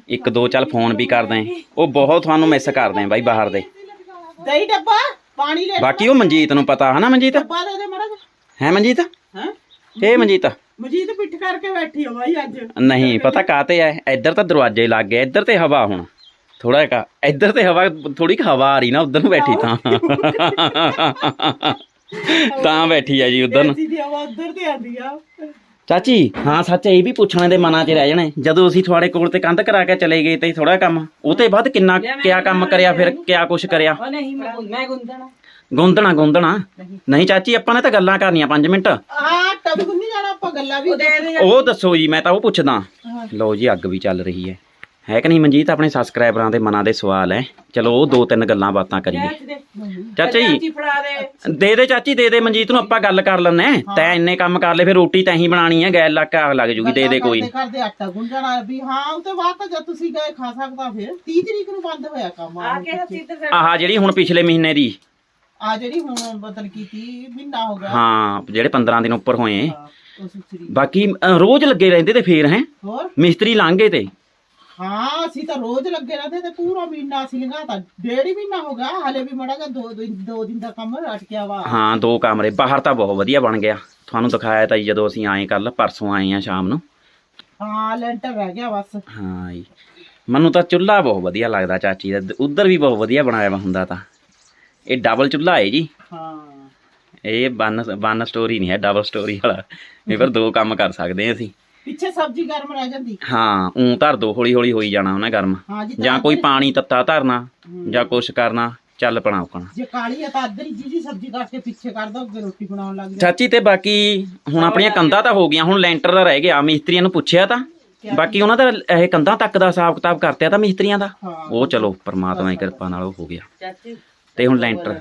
ਇੱਕ ਦੋ ਚੱਲ ਫੋਨ ਵੀ ਕਰਦੇ ਆ। ਉਹ ਬਹੁਤ ਤੁਹਾਨੂੰ ਮਿਸ ਕਰਦੇ ਆ ਬਾਈ ਬਾਹਰ ਦੇ। ਦਹੀਂ ਡੱਬਾ ਪਾਣੀ ਲੈ ਬਾਕੀ ਉਹ ਮਨਜੀਤ ਨੂੰ ਪਤਾ ਹੈ ਨਾ ਮਨਜੀਤ? ਡੱਬਾ ਦੇ ਦੇ ਮੜਾ ਹੈ ਮਨਜੀਤ? ਹੈ? ਇਹ ਮਨਜੀਤ। ਮਜੀਦ ਪਿੱਠ ਕਰਕੇ ਬੈਠੀ ਹੋ ਬਾਈ ਅੱਜ। ਨਹੀਂ ਪਤਾ ਕਾਤੇ ਐ ਇੱਧਰ ਤਾਂ ਦਰਵਾਜ਼ੇ ਲੱਗ ਗਏ ਇੱਧਰ ਤੇ ਹਵਾ ਹੁਣ। ਥੋੜਾ ਕਾ ਇੱਧਰ ਤੇ ਹਵਾ ਥੋੜੀ ਹਵਾ ਆ ਰਹੀ ਨਾ ਉਧਰ ਨੂੰ ਬੈਠੀ ਤਾਂ। ਤਾਂ ਬੈਠੀ ਆ ਜੀ ਉਧਰ ਨੂੰ। ਦੀ ਹਵਾ ਉਧਰ ਤੇ ਆਂਦੀ ਆ। ਚਾਚੀ ਹਾਂ ਸੱਚ ਇਹ ਵੀ ਪੁੱਛਣੇ ਦੇ ਮਨਾਂ 'ਚ ਰਹਿ ਜਾਣੇ ਜਦੋਂ ਅਸੀਂ ਤੁਹਾਡੇ ਕੋਲ ਤੇ ਕੰਧ ਕਰਾ ਕੇ ਚਲੇ ਗਏ ਤੇ ਥੋੜਾ ਕੰਮ ਉਹ ਤੇ ਬਾਅਦ ਕਿੰਨਾ ਕਿਆ ਕੰਮ ਕਰਿਆ ਫਿਰ। ਕਿਆ ਕੁਛ ਕਰਿਆ? ਉਹ ਨਹੀਂ ਮੈਂ ਮੈਂ ਗੁੰਦਣਾ। ਗੁੰਦਣਾ ਗੁੰਦਣਾ। ਨਹੀਂ। ਚਾਚੀ ਆਪਾਂ ਨੇ ਤਾਂ ਗੱਲਾਂ ਕਰਨੀਆਂ 5 ਮਿੰਟ। ਆ ਟੱਬ ਗੁੰਨੀ ਜਾਣਾ ਆਪਾਂ ਗੱਲਾਂ ਵੀ ਉਹ ਦੱਸੋ ਜੀ ਮੈਂ ਤਾਂ ਉਹ ਪੁੱਛਦਾ। ਲਓ ਜੀ ਅੱਗ ਵੀ ਚੱਲ ਰਹੀ ਹੈ। ਹੈ ਕਿ ਨਹੀਂ ਮਨਜੀਤ? ਆਪਣੇ ਸਬਸਕ੍ਰਾਈਬਰਾਂ ਦੇ ਮਨਾਂ ਦੇ ਸਵਾਲ ਹੈ ਚਲੋ ਉਹ ਦੋ ਤਿੰਨ ਗੱਲਾਂ ਬਾਤਾਂ ਕਰੀਏ। ਚਾਚਾ ਜੀ। ਦੇ। ਦੇ ਚਾਚੀ ਦੇ ਦੇ ਮਨਜੀਤ ਨੂੰ ਆਪਾਂ ਗੱਲ ਕਰ ਲੈਣੇ ਤੈਂ ਇੰਨੇ ਕੰਮ ਕਰ ਲਏ ਫਿਰ ਰੋਟੀ ਤੈਂ ਹੀ ਬਣਾਣੀ ਹੈ ਗੈਲ ਲੱਗ ਅੱਗ ਲੱਗ ਜੂਗੀ ਦੇ ਦੇ ਕੋਈ। ਕਰਦੇ ਕਰਦੇ ਆਟਾ ਗੁੰਨਣਾ ਵੀ ਹਾਂ ਉਹ ਤੋਂ ਬਾਅਦ ਤਾਂ ਜਦ ਤੁਸੀਂ ਗਏ ਖਾ ਸਕਦਾ ਫਿਰ। 30 ਤਰੀਕ ਨੂੰ ਬੰਦ ਹੋਇਆ ਕੰਮ ਆ ਆਹ ਜਿਹੜੀ ਹੁਣ ਪਿਛਲੇ ਮਹੀਨੇ ਦੀ। ਆ ਜਿਹੜੀ ਹੁਣ ਬਦਲ ਕੀਤੀ ਮਹੀਨਾ ਹੋ ਗਿਆ। ਹਾਂ ਜਿਹੜੇ 15 ਦਿਨ ਉੱਪਰ ਹੋਏ। ਬਾਕੀ ਰੋਜ਼ ਲੱਗੇ ਰਹਿੰਦੇ ਤੇ ਫੇਰ ਹੈ। ਮਿਸਤਰੀ ਲਾਂਗੇ ਤੇ। ਹਾਂ ਅਸੀਂ ਤਾਂ ਰੋਜ਼ ਲੱਗੇ ਰਹਿੰਦੇ ਤੇ ਪੂਰਾ ਮਹੀਨਾ ਅਸੀਂ ਲੰਘਾਤਾ ਡੇਢ ਹੀ ਮਹੀਨਾ ਹੋ ਗਿਆ ਹਲੇ ਵੀ ਮੜਾ ਗਿਆ ਦੋ ਦਿਨ ਦੋ ਦਿਨ ਦਾ ਕੰਮ ਅਟਕਿਆ ਵਾ। ਹਾਂ ਦੋ ਕਮਰੇ ਬਾਹਰ ਤਾਂ ਬਹੁਤ ਵਧੀਆ ਬਣ ਗਿਆ। ਤੁਹਾਨੂੰ ਦਿਖਾਇਆ ਤਾਂ ਜੀ ਜਦੋਂ ਅਸੀਂ ਆਏ ਕੱਲ ਪਰਸੋਂ ਆਏ ਆ ਸ਼ਾਮ ਨੂੰ। ਹਾਂ ਲੈਂਟਰ ਰਹਿ ਗਿਆ ਬਸ। ਹਾਂ ਜੀ। ਮੈਨੂੰ ਤਾਂ ਚੁੱਲ੍ਹਾ ਬਹੁਤ ਵਧੀਆ ਲੱਗਦਾ ਚਾਚੀ ਦਾ ਉਧਰ ਵੀ ਬਹੁਤ ਵਧੀਆ ਬਣਾਇਆ ਵਾ ਹੁੰਦਾ ਤਾਂ। ਇਹ ਡਬਲ ਚੁੱਲ੍ਹਾ ਹੈ ਜੀ। ਹਾਂ। ਇਹ ਵਨ ਵਨ ਸਟੋਰੀ ਨਹੀਂ ਹੈ ਡਬਲ ਸਟੋਰੀ ਵਾਲਾ। ਇਹ ਪਰ ਦੋ ਕੰਮ ਕਰ ਸਕਦੇ ਹਾਂ ਅਸੀਂ। ਪਿੱਛੇ ਸਬਜ਼ੀ ਗਰਮ ਰਹਿ ਜਾਂਦੀ। ਹਾਂ ਉਂ ਧਰ ਦੋ ਹੌਲੀ ਹੌਲੀ ਹੋਈ ਜਾਣਾ ਉਹਨੇ ਗਰਮ। ਹਾਂ ਜੀ ਜਾਂ ਕੋਈ ਪਾਣੀ ਤੱਤਾ ਧਰਨਾ ਜਾਂ ਕੁਛ ਕਰਨਾ ਚੱਲ ਪਣਾ ਉਕਣਾ ਜੇ ਕਾਲੀ ਆ ਤਾਂ ਅੱਧਰੀ ਜੀ ਜੀ ਸਬਜ਼ੀ ਕੱਟ ਕੇ ਪਿੱਛੇ ਕਰ ਦੋ ਅੱਗੇ ਰੋਟੀ ਬਣਾਉਣ ਲੱਗ ਜਾ ਚਾਚੀ ਤੇ ਬਾਕੀ ਹੁਣ ਆਪਣੀਆਂ ਕੰਧਾਂ ਤਾਂ ਹੋ ਗਈਆਂ ਹੁਣ ਲੈਂਟਰ ਦਾ ਰਹਿ ਗਿਆ ਮਿਸਤਰੀਆਂ ਨੂੰ ਪੁੱਛਿਆ ਤਾਂ। ਬਾਕੀ ਉਹਨਾਂ ਦਾ ਇਹ ਕੰਧਾਂ ਤੱਕ ਦਾ ਹਿਸਾਬ ਕਿਤਾਬ ਕਰਤਿਆ ਤਾਂ ਮਿਸਤਰੀਆਂ ਦਾ। ਉਹ ਚਲੋ ਪਰਮਾਤਮਾ ਦੀ ਕਿਰਪਾ ਨਾਲ ਉਹ ਹੋ ਗਿਆ। ਚਾਚੀ ਤੇ ਹੁਣ ਲੈਂਟਰ।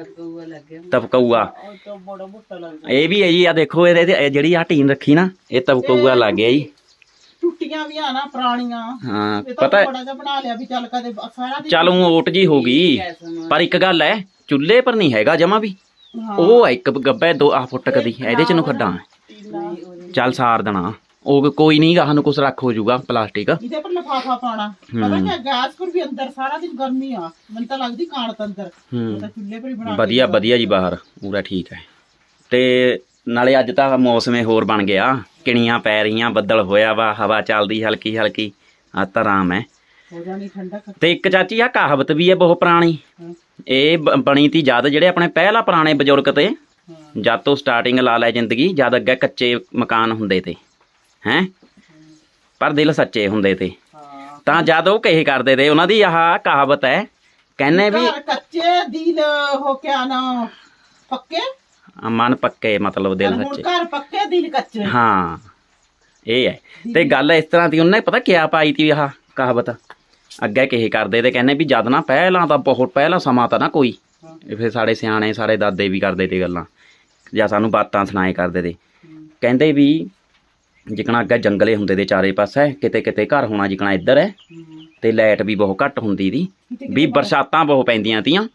ਹੈਂ? ਟੱਕੂਆ ਲੱਗਿਆ ਤਬਕਊਆ। ਉਹ ਤਾਂ ਬੜਾ ਮੋਟਾ ਲੱਗਦਾ ਇਹ ਵੀ ਹੈ ਜੀ ਆ ਦੇਖੋ ਇਹਦੇ ਤੇ ਇਹ ਜਿਹੜੀ ਆ ਟੀਨ ਰੱਖੀ ਨਾ ਇਹ ਤਬਕਊਆ ਲੱਗ ਗਿਆ ਜੀ। ਟੁੱਟੀਆਂ ਵੀ ਆ ਨਾ ਪੁਰਾਣੀਆਂ। ਹਾਂ ਇਹ ਤਾਂ ਪਤਾ ਥੋੜਾ ਜਿਹਾ ਬਣਾ ਲਿਆ ਵੀ ਚੱਲ ਕਦੇ ਸਾਰਾ ਦਿਨ ਚੱਲ ਉਹ ਓਟ ਜੀ ਹੋ ਗਈ। ਪਰ ਇੱਕ ਗੱਲ ਹੈ ਚੁੱਲ੍ਹੇ ਪਰ ਨਹੀਂ ਹੈਗਾ ਜਮਾ ਵੀ। ਹਾਂ। ਉਹ ਹੈ ਇੱਕ ਗੱਬੇ ਦੋ ਆ ਫੁੱਟ ਕਦੀ ਇਹਦੇ ਚ ਨੂੰ ਖੱਡਾਂ। ਟੀਨਾ। ਚੱਲ ਸਾਰ ਦੇਣਾ। ਉਹ ਕੋਈ ਨਹੀਂ ਗਾ ਸਾਨੂੰ ਕੁਛ ਰੱਖ ਹੋ ਜਾਊਗਾ ਪਲਾਸਟਿਕ। ਇਹਦੇ ਪਰ ਲਫਾਫਾ ਪਾਣਾ ਪਤਾ ਕੀ ਗੈਸ ਪਰ ਵੀ ਅੰਦਰ ਸਾਰਾ ਦਿਨ ਗਰਮੀ ਆ। ਮੈਨੂੰ ਤਾਂ ਲੱਗਦੀ ਕਾਣਤ ਅੰਦਰ। ਤਾਂ ਚੁੱਲ੍ਹੇ ਪਰ ਹੀ ਬਣਾ ਕੇ ਵਧੀਆ ਵਧੀਆ ਜੀ ਬਾਹਰ ਪੂਰਾ ਠੀਕ ਹੈ। ਤੇ ਨਾਲੇ ਅੱਜ ਤਾਂ ਮੌਸਮੇ ਹੋਰ ਬਣ ਗਿਆ। ਕਿਣੀਆਂ ਪੈ ਰਹੀਆਂ ਬੱਦਲ ਹੋਇਆ ਵਾ ਹਵਾ ਚੱਲਦੀ ਹਲਕੀ ਹਲਕੀ। ਆ ਤਾਂ ਆਰਾਮ ਹੈ। ਹੋ ਜਾਣੀ ਠੰਡਕ। ਤੇ ਇੱਕ ਚਾਚੀ ਆ ਕਹਾਵਤ ਵੀ ਹੈ ਬਹੁਤ ਪੁਰਾਣੀ। ਇਹ ਬਣੀ ਤੀ ਜਦ ਜਿਹੜੇ ਆਪਣੇ ਪਹਿਲਾ ਪੁਰਾਣੇ ਬਜ਼ੁਰਗ ਤੇ। ਜਦ ਤੋਂ ਸਟਾਰਟਿੰਗ ਲਾ ਲੈ ਜ਼ਿੰਦਗੀ ਜਦ ਅੱਗੇ ਕੱਚੇ ਮਕਾਨ ਹੁੰਦੇ ਤੇ। ਹੈ? ਪਰ ਦਿਲ ਸੱਚੇ ਹੁੰਦੇ ਤੇ। ਹਾਂ। ਤਾਂ ਜਦ ਉਹ ਕਹੇ ਕਰਦੇ ਤੇ ਉਹਨਾਂ ਦੀ ਆਹ ਕਹਾਵਤ ਹੈ ਕਹਿੰਨੇ ਵੀ ਘਰ ਕੱਚੇ ਦਿਲ ਹੋ ਕਿਆ ਨਾ ਪੱਕੇ? ਮਨ ਪੱਕੇ ਮਤਲਬ ਦਿਲ ਸੱਚੇ। ਘਰ ਪੱਕੇ ਦਿਲ ਕੱਚੇ। ਹਾਂ ਇਹ ਹੈ। ਤੇ ਗੱਲ ਇਸ ਤਰ੍ਹਾਂ ਦੀ ਉਹਨੇ ਪਤਾ ਕਿਆ ਪਾਈ ਤੀ ਆਹ ਕਹਾਵਤ? ਅੱਗੇ ਕਹੇ ਕਰਦੇ ਤੇ ਕਹਿੰਦੇ ਵੀ ਜਦ ਨਾ ਪਹਿਲਾਂ ਤਾਂ ਬਹੁਤ ਪਹਿਲਾਂ ਸਮਾਂ ਤਾਂ ਨਾ ਕੋਈ। ਫਿਰ ਸਾਡੇ ਸਿਆਣੇ ਸਾਡੇ ਦਾਦੇ ਵੀ ਕਰਦੇ ਤੇ ਗੱਲਾਂ। ਜਾਂ ਸਾਨੂੰ ਬਾਤਾਂ ਸੁਣਾਏ ਕਰਦੇ ਤੇ। ਕਹਿੰਦੇ ਵੀ ਜਿਕਣਾ ਅੱਗੇ ਜੰਗਲੇ ਹੁੰਦੇ ਤੇ ਚਾਰੇ ਪਾਸੇ ਕਿਤੇ ਕਿਤੇ ਘਰ ਹੋਣਾ ਜਿਕਣਾ ਇੱਧਰ ਹੈ ਤੇ ਲਾਈਟ ਵੀ ਬਹੁਤ ਘੱਟ ਹੁੰਦੀ ਦੀ ਵੀ ਬਰਸਾਤਾਂ ਬਹੁਤ ਪੈਂਦੀਆਂ ਤੀਆਂ। ਹਾਂ,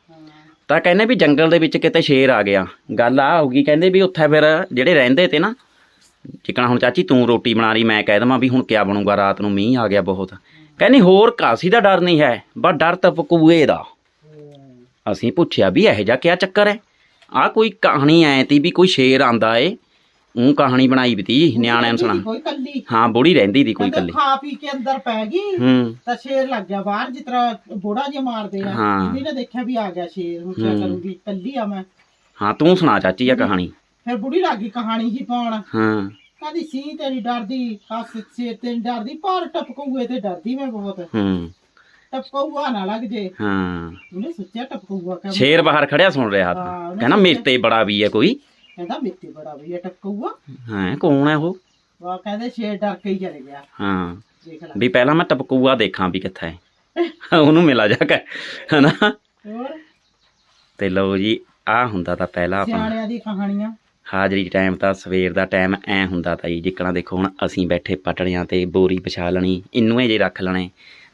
ਤਾਂ ਕਹਿੰਦੇ ਵੀ ਜੰਗਲ ਦੇ ਵਿੱਚ ਕਿਤੇ ਸ਼ੇਰ ਆ ਗਿਆ। ਗੱਲ ਆ ਹੋਗੀ ਕਹਿੰਦੇ ਵੀ ਉੱਥੇ ਫਿਰ ਜਿਹੜੇ ਰਹਿੰਦੇ ਤੇ ਨਾ ਜਿਕਣਾ ਹੁਣ ਚਾਚੀ ਤੂੰ ਰੋਟੀ ਬਣਾ ਰਹੀ ਮੈਂ ਕਹਿ ਦਵਾਂ ਵੀ ਹੁਣ ਕਿਆ ਬਣੂਗਾ ਰਾਤ ਨੂੰ ਮੀਂਹ ਆ ਗਿਆ ਬਹੁਤ। ਕਹਿੰਦੀ ਹੋਰ ਕਾਸੀ ਦਾ ਡਰ ਨਹੀਂ ਹੈ ਬਸ ਡਰ ਤਾਂ ਪਕੂਏ ਦਾ। ਅਸੀਂ ਪੁੱਛਿਆ ਵੀ ਇਹੋ ਜਿਹਾ ਕਿਆ ਚੱਕਰ ਹੈ? ਆ ਕੋਈ ਕਹਾਣੀ ਐ ਤੀ ਵੀ ਕੋਈ ਸ਼ੇਰ ਆਂਦਾ ਏ ਉਹ ਕਹਾਣੀ ਬਣਾਈ ਵੀ ਤੀ ਨਿਆਣਿਆਂ ਨੂੰ ਸੁਣਾ। ਕੋਈ ਕੱਲੀ ਹਾਂ ਬੁੜੀ ਰਹਿੰਦੀ ਦੀ ਕੋਈ ਕੱਲੀ ਖਾ ਪੀ ਕੇ ਅੰਦਰ ਪੈ ਗਈ ਹੂੰ। ਤਾਂ ਸ਼ੇਰ ਲੱਗ ਗਿਆ ਬਾਹਰ ਜਿਸ ਤਰ੍ਹਾਂ ਬੋੜਾ ਜਿਹਾ ਮਾਰਦੇ ਆ। ਹਾਂ। ਜਿਹਨੇ ਦੇਖਿਆ ਵੀ ਆ ਗਿਆ ਸ਼ੇਰ ਹੁਣ ਕੀ ਕਰੂੰਗੀ ਕੱਲੀ ਆ ਮੈਂ। ਹਾਂ ਤੂੰ ਸੁਣਾ ਚਾਚੀ ਆ ਕਹਾਣੀ। ਫਿਰ ਬੁੜੀ ਲੱਗ ਗਈ ਕਹਾਣੀ ਜੀ ਪਾਉਣ। ਹਾਂ। ਕਹਿੰਦੀ ਸੀ ਤੇਰੀ ਡਰਦੀ ਕੱਸ ਸ਼ੇਰ ਤੇ ਨੀ ਡਰਦੀ ਪਰ ਟਪਕੂਏ ਤੇ ਡਰਦੀ ਮੈਂ ਬਹੁਤ। ਹੂੰ। ਟਪਕੂਆ ਨਾ ਲੱਗ ਜੇ। ਹਾਂ। ਉਹਨੇ ਸੋਚਿਆ ਟਪਕੂਆ ਕਹਿੰਦਾ ਸ਼ੇਰ ਬਾਹਰ ਖੜਿਆ ਸੁਣ ਰਿਹਾ ਹਾਂ, ਉਹਨੇ ਕਹਿੰਦਾ ਮੇਰੇ ਤੇ ਬੜਾ ਵੀ ਹੈ ਕੋਈ। ਕਹਿੰਦਾ ਮੇਤੇ ਬੜਾ ਵੀ ਟਪਕੂਆ ਹਾਂ ਕੌਣ ਹੈ ਉਹ? ਵਾ ਕਹਿੰਦੇ ਸ਼ੇਰ ਡਰ ਕੇ ਹੀ ਚਲੇ ਗਿਆ। ਹਾਂ। ਦੇਖ ਲੈ। ਵੀ ਪਹਿਲਾਂ ਮੈਂ ਟਪਕੂਆ ਦੇਖਾਂ ਵੀ ਕਿੱਥੇ ਹੈ। ਉਹਨੂੰ ਮਿਲਾ ਜਾ ਕੇ ਹਨਾ? ਹੋਰ? ਤੇ ਲਓ ਜੀ ਆ ਹੁੰਦਾ ਤਾਂ ਪਹਿਲਾ ਆਪਣਾ ਸਿਆਣਿਆਂ ਦੀ ਕਹਾਣੀਆਂ। ਹਾਜ਼ਰੀ ਟਾਈਮ ਤਾਂ ਸਵੇਰ ਦਾ ਟਾਈਮ ਐ ਹੁੰਦਾ ਤਾਂ ਜੀ ਜਿੱਕਣਾ ਦੇਖੋ ਹੁਣ ਅਸੀਂ ਬੈਠੇ ਪਟੜੀਆਂ ਤੇ ਬੋਰੀ ਵਿਛਾ ਲੈਣੀ ਇੰਨੂਏ ਜੇ ਰੱਖ ਲੈਣੇ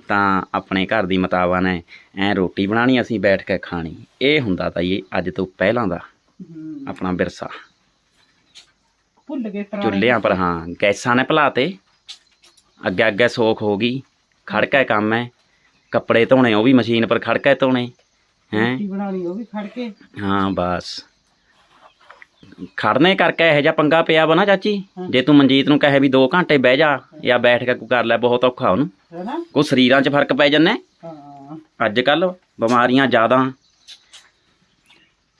ਤਾਂ ਆਪਣੇ ਘਰ ਦੀ ਮਤਾਵਾ ਨੇ ਐ ਰੋਟੀ ਬਣਾਣੀ ਅਸੀਂ ਬੈਠ ਕੇ ਖਾਣੀ। ਇਹ ਹੁੰਦਾ ਤਾਂ ਜੀ ਅੱਜ ਤੋਂ ਪਹਿਲਾਂ ਦਾ। ਆਪਣਾ ਵਿਰਸਾ। ਭੁੱਲ ਗਏ ਚੁੱਲ੍ਹਿਆਂ ਪਰ ਹਾਂ ਗੈਸਾਂ ਨੇ ਭੁਲਾਤੇ। ਅੱਗੇ ਅੱਗੇ ਸੋਖ ਹੋ ਗਈ ਖੜਕਾ ਕੰਮ ਹੈ। ਕੱਪੜੇ ਧੋਣੇ ਉਹ ਵੀ ਮਸ਼ੀਨ ਪਰ ਖੜਕਾ ਧੋਣੇ ਹੈ? ਰੋਟੀ ਬਣਾਉਣੀ ਉਹ ਵੀ ਖੜ ਕੇ ਹਾਂ ਬਸ। ਖੜਨੇ ਕਰਕੇ ਇਹੋ ਜਿਹਾ ਪੰਗਾ ਪਿਆ ਵਾ ਨਾ ਚਾਚੀ। ਜੇ ਤੂੰ ਮਨਜੀਤ ਨੂੰ ਕਹੇ ਵੀ 2 ਘੰਟੇ ਬਹਿ ਜਾ ਜਾਂ ਬੈਠ ਕੇ ਕੋਈ ਕਰ ਲੈ ਬਹੁਤ ਔਖਾ ਉਹਨੂੰ। ਹੈਨਾ ਕੋ ਸਰੀਰਾਂ 'ਚ ਫ਼ਰਕ ਪੈ ਜੰਨੇ ਹਾਂ। ਅੱਜ ਕੱਲ ਬਿਮਾਰੀਆਂ ਜ਼ਿਆਦਾ।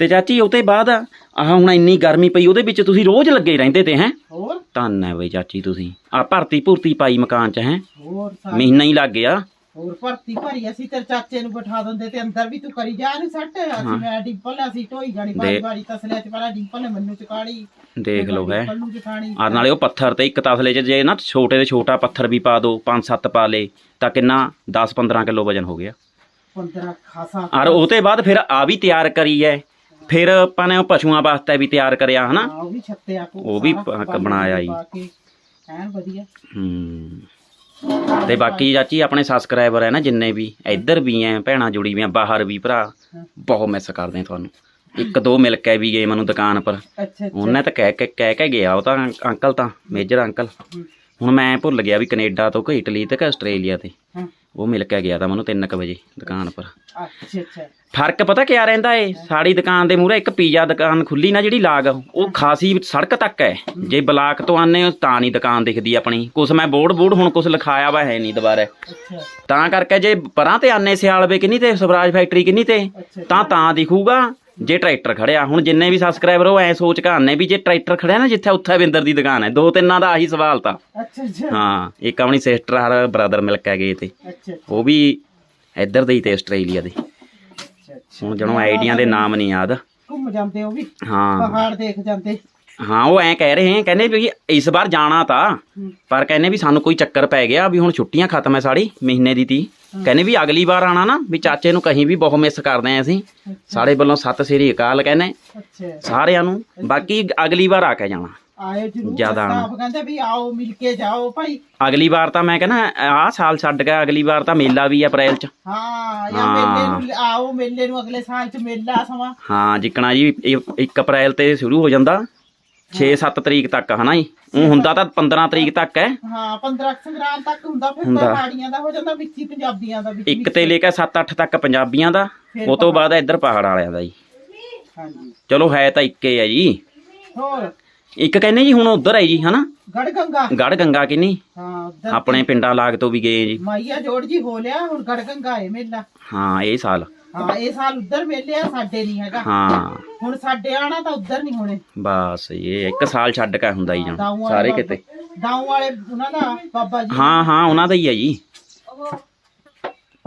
ਤੇ ਚਾਚੀ ਉਹ ਤੇ ਬਾਅਦ ਆਹ ਹੁਣ ਇੰਨੀ ਗਰਮੀ ਪਈ ਉਹਦੇ ਵਿੱਚ ਤੁਸੀਂ ਰੋਜ਼ ਲੱਗੇ ਰਹਿੰਦੇ ਤੇ ਹੈ? ਹੋਰ? ਧੰਨ ਹੈ ਬਈ ਚਾਚੀ ਤੁਸੀਂ। ਆ ਭਰਤੀ ਭੁਰਤੀ ਪਾਈ ਮਕਾਨ 'ਚ ਹੈ? ਹੋਰ ਮਹੀਨਾ ਹੀ ਲੱਗ ਗਿਆ। ਹੋਰ ਭਰਤੀ ਭਰੀ ਅਸੀਂ ਤੇਰੇ ਚਾਚੇ ਨੂੰ ਬਿਠਾ ਦਿੰਦੇ ਤੇ ਅੰਦਰ ਵੀ ਤੂੰ ਕਰੀ ਜਾ ਇਹਨੂੰ ਸੱਟ। ਅਸੀਂ ਮੈਂ ਡਿੰਪਲ ਅਸੀਂ ਢੋਈ ਜਾਣੀ ਬਾਰੀ ਦੇ- ਬਾਰੀ ਤਸਲੇ ਚ ਪਹਿਲਾਂ ਡਿੰਪਲ ਨੇ ਮੈਨੂੰ ਚਕਾੜੀ ਦੇਖ ਲਓ ਹੈ। ਡਿੰਪਲ ਨੂੰ ਆ ਨਾਲੇ ਉਹ ਪੱਥਰ ਤੇ ਇੱਕ ਤਸਲੇ 'ਚ ਜੇ ਨਾ ਛੋਟੇ ਤੇ ਛੋਟਾ ਪੱਥਰ ਵੀ ਪਾ ਦੋ 5-7 ਪਾ ਲੇ ਤਾਂ ਕਿੰਨਾ? 10-15 ਕਿਲੋ ਵਜਨ ਹੋ ਗਿਆ। 15 ਖਾਸਾ ਔਰ ਉਹ ਤੇ ਬਾਅਦ ਫਿਰ ਆ ਵੀ ਤਿਆਰ ਕਰੀ ਹੈ ਫਿਰ ਆਪਾਂ ਨੇ ਉਹ ਪਸ਼ੂਆਂ ਵਾਸਤੇ ਵੀ ਤਿਆਰ ਕਰਿਆ ਹਨਾ? ਹਾਂ, ਉਹ ਵੀ ਉਹ ਵੀ ਪਾ- ਬਣਾਇਆ ਐਨ ਵਧੀਆ। ਹੂੰ। ਤੇ ਬਾਕੀ ਚਾਚੀ ਆਪਣੇ ਸਬਸਕ੍ਰਾਈਬਰ ਹੈ ਨਾ ਜਿੰਨੇ ਵੀ ਇੱਧਰ ਵੀ ਐ ਭੈਣਾਂ ਜੁੜੀ ਵੀਆਂ ਬਾਹਰ ਵੀ ਭਰਾ। ਬਹੁਤ ਮਿਸ ਕਰਦੇ ਆ ਤੁਹਾਨੂੰ। ਇੱਕ ਦੋ ਮਿਲ ਕੇ ਵੀ ਗਏ ਮੈਨੂੰ ਦੁਕਾਨ ਪਰ। ਅੱਛਾ ਅੱਛਾ। ਉਹਨੇ ਤਾਂ ਕਹਿ ਕੇ ਕਹਿ ਕੇ ਗਿਆ ਉਹ ਤਾਂ ਅੰਕ- ਅੰਕਲ ਤਾਂ ਮੇਜਰ ਅੰਕਲ। ਹੂੰ, ਹੁਣ ਮੈਂ ਭੁੱਲ ਗਿਆ ਵੀ ਕੈਨੇਡਾ ਤੋਂ ਕਿ ਇਟਲੀ ਤੇ ਕਿ ਆਸਟ੍ਰੇਲੀਆ ਤੇ। ਹਾਂ। ਉਹ ਮਿਲ ਕੇ ਗਿਆ ਤਾਂ ਮੈਨੂੰ 3:00 ਵਜੇ ਦੁਕਾਨ ਪਰ। ਅੱਛਾ ਅੱਛਾ। ਫ਼ਰਕ ਪਤਾ ਕਿਆ ਰਹਿੰਦਾ ਏ? ਸਾਡੀ ਦੁਕਾਨ ਦੇ ਮੂਹਰੇ ਇੱਕ ਪੀਜ਼ਾ ਦੁਕਾਨ ਖੁੱਲੀ ਨਾ ਜਿਹੜੀ ਲਾਗ ਉਹ ਖਾਸੀ ਸੜਕ ਤੱਕ ਹੈ। ਜੇ ਬਲਾਕ ਤੋਂ ਆਨੇ ਹੋ ਤਾਂ ਨਹੀਂ ਦੁਕਾਨ ਦਿਖਦੀ ਆਪਣੀ। ਕੁਛ ਮੈਂ ਬੋਰਡ ਬੋਰਡ ਹੁਣ ਕੁਛ ਲਿਖਾਇਆ ਵਾ ਹੈ ਨਹੀਂ ਦੁਬਾਰਾ। ਤਾਂ ਕਰਕੇ ਜੇ ਪਰਾਂ ਤੇ ਆਨੇ ਸਿਆਲਵੇ ਕਿੰਨੀ ਤੇ ਸਵਰਾਜ ਫੈਕਟਰੀ ਕਿੰਨੀ ਤੇ ਤਾਂ ਤਾਂ ਦਿਖੂਗਾ। ਜੇ ਟਰੈਕਟਰ ਖੜਿਆ ਹੁਣ ਜਿੰਨੇ ਵੀ ਸਬਸਕ੍ਰਾਈਬਰ ਉਹ ਐ ਸੋਚ ਕਾਨੇ ਵੀ ਜੇ ਟਰੈਕਟਰ ਖੜਿਆ ਨਾ ਜਿੱਥੇ ਉੱਥੇ ਵਿੰਦਰ ਦੀ ਦੁਕਾਨ ਹੈ ਦੋ ਤਿੰਨਾਂ ਦਾ ਆਹੀ ਸਵਾਲ ਤਾਂ। ਅੱਛਾ ਅੱਛਾ ਹਾਂ ਇੱਕ ਆਪਣੀ ਸਿਸਟਰ ਹਰ ਬ੍ਰਦਰ ਮਿਲ ਕੇ ਗਏ ਤੇ। ਅੱਛਾ ਉਹ ਵੀ ਇੱਧਰ ਦੇ ਹੀ ਤੇ ਆਸਟ੍ਰੇਲੀਆ ਦੇ। ਹੁਣ ਜਦੋਂ ਆਈਡੀਆਂ ਦੇ ਨਾਮ ਨਹੀਂ ਯਾਦ। ਘੁੰਮ ਜਾਂਦੇ ਉਹ ਵੀ? ਹਾਂ। ਪਹਾੜ ਦੇਖ ਜਾਂਦੇ? ਹਾਂ ਉਹ ਐਂ ਕਹਿ ਰਹੇ ਹੈ ਕਹਿੰਦੇ ਵੀ ਇਸ ਵਾਰ ਜਾਣਾ ਤਾਂ। ਪਰ ਕਹਿੰਦੇ ਵੀ ਸਾਨੂੰ ਕੋਈ ਚੱਕਰ ਪੈ ਗਿਆ ਵੀ ਹੁਣ ਛੁੱਟੀਆਂ ਖਤਮ ਹੈ ਸਾਡੀ ਮਹੀਨੇ ਦੀ ਤੀ ਕਹਿੰਦੇ ਵੀ ਅਗਲੀ ਵਾਰ ਆਣਾ ਨਾ ਵੀ ਚਾਚੇ ਨੂੰ ਕਹੀਂ ਵੀ ਬਹੁਤ ਮਿਸ ਕਰਦੇ ਆ ਅਸੀਂ। ਸਾਡੇ ਵੱਲੋਂ ਸਤਿ ਸ੍ਰੀ ਅਕਾਲ ਕਹਿੰਦੇ। ਅੱਛਾ। ਸਾਰਿਆਂ ਨੂੰ। ਬਾਕੀ ਅਗਲੀ ਵਾਰ ਆ ਕੇ ਜਾਣਾ। ਆਏ ਜਰੂਰ ਜ਼ਿਆਦਾ ਆਉਣਾ। ਆਪ ਕਹਿੰਦੇ ਵੀ ਆਓ ਮਿਲ ਕੇ ਜਾਓ ਭਾਈ। ਅਗਲੀ ਵਾਰ ਤਾਂ ਮੈਂ ਕਹਿੰਦਾ ਆਹ ਸਾਲ ਛੱਡ ਗਿਆ ਅਗਲੀ ਵਾਰ ਤਾਂ ਮੇਲਾ ਵੀ ਅਪ੍ਰੈਲ ਚ। ਹਾਂ ਜਾਂ ਹਾਂ। ਮੇਲੇ ਨੂੰ ਆਓ ਮੇਲੇ ਨੂੰ ਅਗਲੇ ਸਾਲ ਚ ਮੇਲਾ ਸਮਾਂ। ਹਾਂ ਜਿੱਕਣਾ ਜੀ 1 ਅਪ੍ਰੈਲ ਤੇ ਸ਼ੁਰੂ ਹੋ ਜਾਂਦਾ। 6-7 ਤਰੀਕ ਤੱਕ ਹਨਾ ਜੀ? ਉਹ ਹੁੰਦਾ ਤਾਂ 15 ਤਰੀਕ ਤੱਕ ਹੈ। ਹਾਂ 15 ਸੰਗਰਾਮ ਤੱਕ ਹੁੰਦਾ ਫਿਰ ਹੁੰਦਾ। ਪਹਾੜੀਆਂ ਦਾ ਹੋ ਜਾਂਦਾ ਵਿੱਚ ਹੀ ਪੰਜਾਬੀਆਂ ਦਾ ਵਿੱਚ ਇੱਕ ਤੇ ਲੈ ਕੇ 7-8 ਤੱਕ ਪੰਜਾਬੀਆਂ ਦਾ ਉਹ ਤੋਂ ਬਾਅਦ ਇੱਧਰ ਪਹਾੜ ਵਾਲਿਆਂ ਦਾ ਜੀ। ਹਾਂਜੀ। ਚਲੋ ਹੈ ਤਾਂ ਇੱਕੇ ਹੈ ਜੀ। ਹੋਰ? ਇੱਕ ਕਹਿੰਦੇ ਜੀ ਹੁਣ ਉਧਰ ਹੈ ਜੀ ਹਨਾ? ਗੜ ਗੰਗਾ ਗੜ ਗੰਗਾ ਕਿੰਨੀ ਹਾਂ ਉੱਧਰ ਆਪਣੇ ਪਿੰਡਾਂ ਲਾਗ ਤੋਂ ਵੀ ਗਏ ਜੀ। ਮਾਈਆ ਜੋੜ ਜੀ ਹੋ ਲਿਆ ਹੁਣ ਗੜ ਗੰਗਾ ਹੈ ਮੇਲਾ। ਹਾਂ ਇਹ ਸਾਲ। ਹਾਂ ਇਹ ਸਾਲ ਉੱਧਰ ਮੇਲੇ ਆ ਸਾਡੇ ਨਹੀਂ ਹੈਗਾ। ਹਾਂ। ਹੁਣ ਸਾਡੇ ਆਣਾ ਤਾਂ ਉੱਧਰ ਨਹੀਂ ਹੋਣੇ। ਬਸ ਇਹ ਇੱਕ ਸਾਲ ਛੱਡ ਕੇ ਹੁੰਦਾ ਹੀ ਜਾਣਾ ਦਾਊ ਵਾਲੇ ਸਾਰੇ ਬਾਬਾ- ਕਿਤੇ ਦਾਊ ਵਾਲੇ ਉਹਨਾਂ ਦਾ ਬਾਬਾ ਜੀ। ਹਾਂ ਹਾਂ ਉਹਨਾਂ ਦਾ ਹੀ ਹੈ ਜੀ।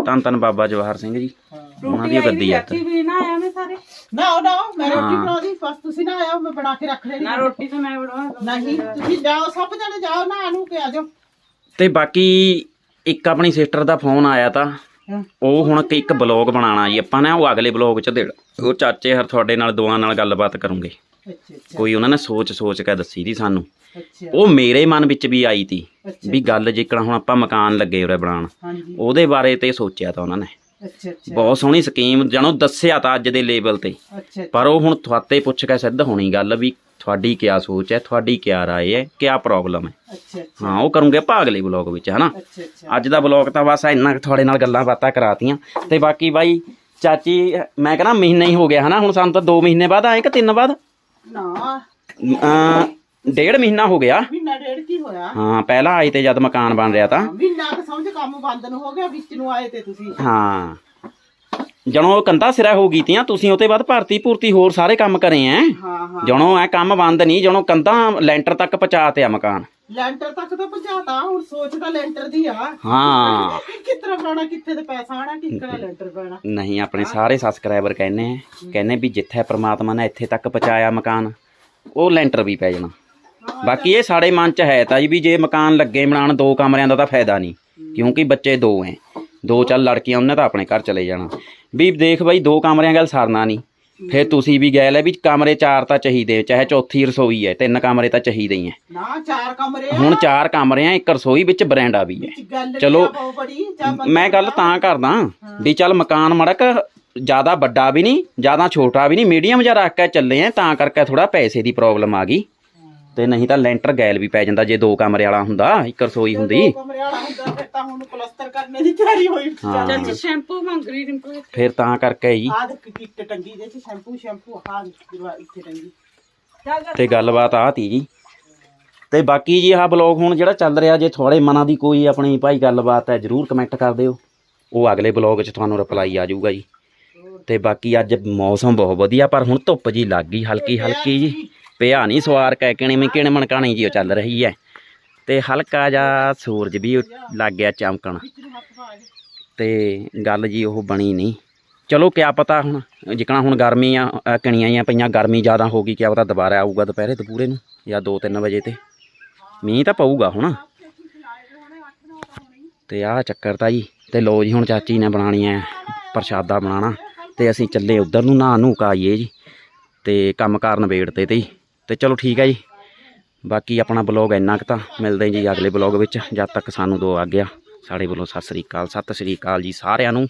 ਧੰਨ ਧੰਨ ਬਾਬਾ ਜਵਾਹਰ ਸਿੰਘ ਜੀ। ਉਹਨਾਂ ਦੀ ਗੱਦੀ ਆ ਇੱਥੇ। ਵੀ ਨਾ ਆਇਆ ਮੈਂ ਸਾਰੇ। ਨਾ ਉਹ ਨਾ ਮੈਂ ਰੋਟੀ ਹਾਂ। ਬਣਾਉਂਦੀ ਬਸ ਤੁਸੀਂ ਨਾ ਆਇਓ ਮੈਂ ਬਣਾ ਕੇ ਰੱਖ ਲੈਣੀ ਨਾ ਰੋਟੀ ਤਾਂ ਮੈਂ ਬਣਾਉਣਾ। ਨਹੀਂ ਤੁਸੀਂ ਜਾਓ ਸਭ ਜਣੇ ਜਾਓ ਨਾ ਨੂੰ ਕੇ ਆ ਜਾਓ। ਤੇ ਬਾਕੀ ਇੱਕ ਆਪਣੀ ਸਿਸਟਰ ਦਾ ਫੋਨ ਆਇਆ ਤਾਂ। ਉਹ ਹੁਣ ਇੱਕ ਬਲੌਗ ਬਣਾਉਣਾ ਜੀ ਆਪਾਂ ਨੇ ਉਹ ਅਗਲੇ ਬਲੌਗ ਚ ਦੇਣ ਉਹ ਚਾਚੇ ਹਰ ਤੁਹਾਡੇ ਨਾਲ ਦੋਆਂ ਨਾਲ ਗੱਲਬਾਤ ਕਰੂੰਗੇ। ਕੋਈ ਉਹਨਾਂ ਨੇ ਸੋਚ ਸੋਚ ਕੇ ਦੱਸੀ ਦੀ ਸਾਨੂੰ। ਉਹ ਮੇਰੇ ਮਨ ਵਿੱਚ ਵੀ ਆਈ ਤੀ ਵੀ ਗੱਲ ਜਿੱਕਣਾ ਹੁਣ ਆਪਾਂ ਮਕਾਨ ਲੱਗੇ ਉਰੇ ਬਣਾਉਣ ਉਹਦੇ ਬਾਰੇ ਤੇ ਸੋਚਿਆ ਤਾਂ ਉਹਨਾਂ ਨੇ। ਬਹੁਤ ਸੋਹਣੀ ਸਕੀਮ ਜਾਣੋ ਦੱਸਿਆ ਤਾਂ ਅੱਜ ਦੇ ਲੈਵਲ ਤੇ। ਪਰ ਉਹ ਹੁਣ ਤੁਹਾਤੇ ਪੁੱਛ ਕੇ ਸਿੱਧ ਹੋਣੀ ਗੱਲ ਵੀ ਤੁਹਾਡੀ ਕੀ ਸੋਚ ਹੈ ਤੁਹਾਡੀ ਕੀ ਰਾਏ ਹੈ ਕੀ ਪ੍ਰੋਬਲਮ ਹੈ। ਅੱਛਾ ਅੱਛਾ। ਹਾਂ ਉਹ ਕਰੂੰਗੇ ਆਪਾਂ ਅਗਲੇ ਬਲੌਗ ਵਿੱਚ ਹਨਾ? ਅੱਛਾ ਅੱਛਾ। ਅੱਜ ਦਾ ਬਲੌਗ ਤਾਂ ਬਸ ਇੰਨਾ ਕੁ ਤੁਹਾਡੇ ਨਾਲ ਗੱਲਾਂ ਬਾਤਾਂ ਕਰਾਤੀਆਂ। ਤੇ ਬਾਕੀ ਬਾਈ ਚਾਚੀ ਮੈਂ ਕਹਿੰਦਾ ਮਹੀਨਾ ਹੀ ਹੋ ਗਿਆ ਹਨਾ? ਹੁਣ ਸਾਨੂੰ ਤਾਂ 2 ਮਹੀਨੇ ਬਾਅਦ ਆਏ ਕਿ 3 ਬਾਅਦ? ਨਾ। ਅਮ ਡੇਢ ਮਹੀਨਾ ਹੋ ਗਿਆ। ਮਹੀਨਾ ਡੇਢ ਕੀ ਹੋਇਆ? ਹਾਂ ਪਹਿਲਾਂ ਆਏ ਤੇ ਜਦ ਮਕਾਨ ਬਣ ਰਿਹਾ ਤਾਂ। ਮਹੀਨਾ ਕੁ ਸਮਝ ਕੰਮ ਬੰਦ ਨੂੰ ਹੋ ਗਿਆ ਵਿੱਚ ਨੂੰ ਆਏ ਤੇ ਤੁਸੀਂ। ਹਾਂ। ਜਣੋ ਕੰਧਾ ਸਿਰਾ ਹੋ ਗਈ ਤੀਆਂ ਤੁਸੀਂ ਉਹਤੇ ਬਾਅਦ ਭਰਤੀ ਭੁਰਤੀ ਹੋਰ ਸਾਰੇ ਕੰਮ ਕਰੇ ਐ। ਹਾਂ ਹਾਂ। ਜਣੋ ਐ ਕੰਮ ਬੰਦ ਨਹੀਂ ਜਣੋ ਕੰਧਾ ਲੈਂਟਰ ਤੱਕ ਪਹੁੰਚਾ ਤੇ ਆ ਮਕਾਨ। ਲੈਂਟਰ ਤੱਕ ਤਾਂ ਪਹੁੰਚਾਤਾ ਹੁਣ ਸੋਚ ਤਾਂ ਲੈਂਟਰ ਦੀ ਆ। ਹਾਂ। ਕਿੱਥੇ ਬਣਾਉਣਾ ਕਿੱਥੇ ਤੇ ਪੈਸਾ ਆਣਾ ਕਿੱਕੜਾ ਲੈਂਟਰ ਪੈਣਾ। ਨਹੀਂ ਆਪਣੇ ਸਾਰੇ ਸਬਸਕ੍ਰਾਈਬਰ ਕਹਿੰਦੇ ਆ ਕਹਿੰਦੇ ਵੀ ਜਿੱਥੇ ਪ੍ਰਮਾਤਮਾ ਨੇ ਇੱਥੇ ਤੱਕ ਪਹੁੰਚਾਇਆ ਮਕਾਨ ਉਹ ਲੈਂਟਰ ਵੀ ਪੈ ਜਾਣਾ। ਬਾਕੀ ਇਹ ਸਾਡੇ ਮਨ ਚ ਹੈ ਤਾਂ ਜੀ ਵੀ ਜੇ ਮਕਾਨ ਲੱਗੇ ਬਣਾਉਣ ਦੋ ਕਮਰਿਆਂ ਦਾ ਤਾਂ ਫਾਇਦਾ ਨਹੀਂ ਕਿਉਂਕਿ ਬੱਚੇ ਦੋ ਐ। ਦੋ ਚੱਲ ਲੜਕੀਆਂ ਉਹਨੇ ਤਾਂ ਆਪਣੇ ਘਰ ਚਲੇ ਜਾਣਾ। ਵੀ ਦੇਖ ਬਾਈ ਦੋ ਕਮਰਿਆਂ ਗੱਲ ਸਰਨਾ ਨਹੀਂ। ਫਿਰ ਤੁਸੀਂ ਵੀ ਗਏ ਲੈ ਵੀ ਕਮਰੇ ਚਾਰ ਤਾਂ ਚਾਹੀਦੇ ਚਾਹੇ ਚੌਥੀ ਰਸੋਈ ਹੈ ਤਿੰਨ ਕਮਰੇ ਤਾਂ ਚਾਹੀਦੇ ਹੀ ਐ ਨਾ ਚਾਰ ਕਮਰੇ ਆ। ਹੁਣ ਚਾਰ ਕਮਰੇ ਆ ਇੱਕ ਰਸੋਈ ਵਿੱਚ ਬਰੈਂਡਾ ਵੀ ਹੈ। ਗੱਲ ਚਲੋ, ਬਹੁਤ ਬੜੀ ਜਾਂ ਬੰਦਾ ਮੈਂ ਗੱਲ ਤਾਂ ਕਰਦਾ ਵੀ ਚੱਲ ਮਕਾਨ ਮੜਕ ਜ਼ਿਆਦਾ ਵੱਡਾ ਵੀ ਨਹੀਂ ਜ਼ਿਆਦਾ ਛੋਟਾ ਵੀ ਨਹੀਂ ਮੀਡੀਅਮ ਜਿਹਾ ਰੱਖ ਕੇ ਚੱਲੇ ਆ ਤਾਂ ਕਰਕੇ ਥੋੜਾ ਪੈਸੇ ਦੀ ਪ੍ਰੋਬਲਮ ਆ ਗਈ। ਤੇ ਨਹੀਂ ਤਾਂ ਲੈਂਟਰ ਗੈਲ ਵੀ ਪੈ ਜਾਂਦਾ ਜੇ ਦੋ ਕਮਰੇ ਵਾਲਾ ਹੁੰਦਾ ਇੱਕ ਰਸੋਈ ਹੁੰਦੀ। ਕਮਰੇ ਵਾਲਾ ਹੁੰਦਾ ਫਿਰ ਤਾਂ ਹੁਣ ਪਲਸਤਰ ਕਰਨੇ ਦੀ ਤਿਆਰੀ ਹੋਈ ਹਾਂ। ਚਾਚੀ ਸ਼ੈਂਪੂ ਮੰਗ ਰਹੀ ਰਿੰਪਲ ਫਿਰ ਤਾਂ ਕਰਕੇ ਜੀ ਆਹ ਦੇਖ ਕਿੱਟ ਟੰਗੀ ਦੇ ਚ ਸ਼ੈਂਪੂ ਸ਼ੈਂਪੂ ਆਹ ਦੀਵਾ- ਇੱਥੇ ਟੰਗੀ। ਤੇ ਗੱਲਬਾਤ ਆ ਤੀ ਜੀ। ਤੇ ਬਾਕੀ ਜੀ ਆਹ ਬਲੌਗ ਹੁਣ ਜਿਹੜਾ ਚੱਲ ਰਿਹਾ ਜੇ ਤੁਹਾਡੇ ਮਨਾਂ ਦੀ ਕੋਈ ਆਪਣੀ ਭਾਈ ਗੱਲਬਾਤ ਹੈ ਜਰੂਰ ਕਮੈਂਟ ਕਰ ਦਿਓ। ਉਹ ਅਗਲੇ ਬਲੌਗ 'ਚ ਤੁਹਾਨੂੰ ਰਿਪਲਾਈ ਆ ਜਾਊਗਾ ਜੀ। ਤੇ ਬਾਕੀ ਅੱਜ ਮੌਸਮ ਬਹੁਤ ਵਧੀਆ ਪਰ ਹੁਣ ਧੁੱਪ ਜੀ ਲੱਗ ਗਈ ਹਲਕੀ ਹਲਕੀ ਜੀ। ਪਿਆ ਨਹੀਂ ਸਵਾਰ ਕਹਿ ਕਿਣੇ ਮੈਂ ਕਿਣੇ ਮਣਕਾਣੀ ਜੀ ਉਹ ਚੱਲ ਰਹੀ ਹੈ ਤੇ ਹਲਕਾ ਜਿਹਾ ਸੂਰਜ ਵੀ ਲੱਗ ਗਿਆ ਚਮਕਣ। ਤੇ ਗੱਲ ਜੀ ਉਹ ਬਣੀ ਨਹੀਂ। ਚਲੋ ਕਿਆ ਪਤਾ ਹੁਣ ਜਿਕਣਾ ਹੁਣ ਗਰਮੀ ਆ ਅ, ਕਿਣੀਆਂ ਆਈਆਂ ਪਈਆਂ ਗਰਮੀ ਜ਼ਿਆਦਾ ਹੋ ਗਈ ਕਿਆ ਪਤਾ ਦੁਬਾਰਾ ਆਊਗਾ ਦੁਪਹਿਰੇ ਦੁਪੂਰੇ ਨੂੰ ਜਾਂ 2-3 ਵਜੇ ਤੇ। ਮੀਂਹ ਤਾਂ ਪਊਗਾ ਹੁਣ। ਤੇ ਆਹ ਚੱਕਰ ਤਾਂ ਜੀ ਤੇ ਲੋ ਜੀ ਹੁਣ ਚਾਚੀ ਨੇ ਬਣਾਣੀ ਐ ਪ੍ਰਸ਼ਾਦਾ ਬਣਾਣਾ ਤੇ ਅਸੀਂ ਚੱਲੇ ਉਧਰ ਨੂੰ ਨਹਾ ਨੂੰ ਕਾਈਏ ਜੀ ਤੇ ਕੰਮ ਕਾਰਨ ਵੇੜਤੇ ਤੇ ਜੀ। ਤੇ ਚਲੋ ਠੀਕ ਹੈ ਜੀ। ਬਾਕੀ ਆਪਣਾ ਬਲੌਗ ਇੰਨਾ ਕੁ ਤਾਂ, ਮਿਲਦੇ ਜੀ ਅਗਲੇ ਬਲੌਗ ਵਿੱਚ। ਜਦ ਤੱਕ ਸਾਨੂੰ ਦੋ ਆ ਗਿਆ, ਸਾਡੇ ਵੱਲੋਂ ਸਤਿ ਸ੍ਰੀ ਅਕਾਲ, ਸਤਿ ਸ੍ਰੀ ਅਕਾਲ ਜੀ ਸਾਰਿਆਂ ਨੂੰ।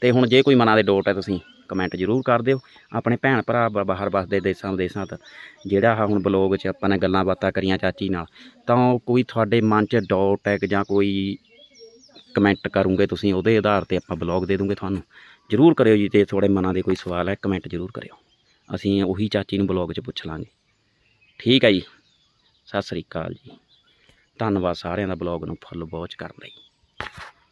ਤੇ ਹੁਣ ਜੇ ਕੋਈ ਮਨਾਂ ਦੇ ਡੋਟ ਹੈ ਤੁਸੀਂ ਕਮੈਂਟ ਜ਼ਰੂਰ ਕਰ ਦਿਓ। ਆਪਣੇ ਭੈਣ ਭਰਾ ਬਾਹਰ ਵਸਦੇ ਦੇਸਾਂ ਵਿਦੇਸਾਂ ਤੋਂ ਜਿਹੜਾ ਆ ਹੁਣ ਬਲੌਗ 'ਚ ਆਪਾਂ ਨੇ ਗੱਲਾਂ ਬਾਤਾਂ ਕਰੀਆਂ ਚਾਚੀ ਨਾਲ, ਤਾਂ ਉਹ ਕੋਈ ਤੁਹਾਡੇ ਮਨ 'ਚ ਡਾਊਟ ਹੈ ਜਾਂ ਕੋਈ ਕਮੈਂਟ ਕਰੋਗੇ ਤੁਸੀਂ, ਉਹਦੇ ਆਧਾਰ ਤੇ ਆਪਾਂ ਬਲੌਗ ਦੇ ਦੂੰਗੇ ਤੁਹਾਨੂੰ। ਜ਼ਰੂਰ ਕਰਿਓ ਜੀ ਤੇ ਤੁਹਾਡੇ ਮਨਾਂ ਦੇ ਕੋਈ ਸਵਾਲ ਹੈ ਕਮੈਂਟ ਜ਼ਰੂਰ ਕਰਿਓ। ਅਸੀਂ ਉਹੀ ਚਾਚੀ ਨੂੰ ਬਲੌਗ 'ਚ ਪੁੱਛ ਲਾਂਗੇ। ਠੀਕ ਹੈ ਜੀ। ਸਤਿ ਸ੍ਰੀ ਅਕਾਲ ਜੀ। ਧੰਨਵਾਦ ਸਾਰਿਆਂ ਦਾ ਬਲੌਗ ਨੂੰ ਫੁੱਲ ਵਾਚ ਕਰਨ ਲਈ।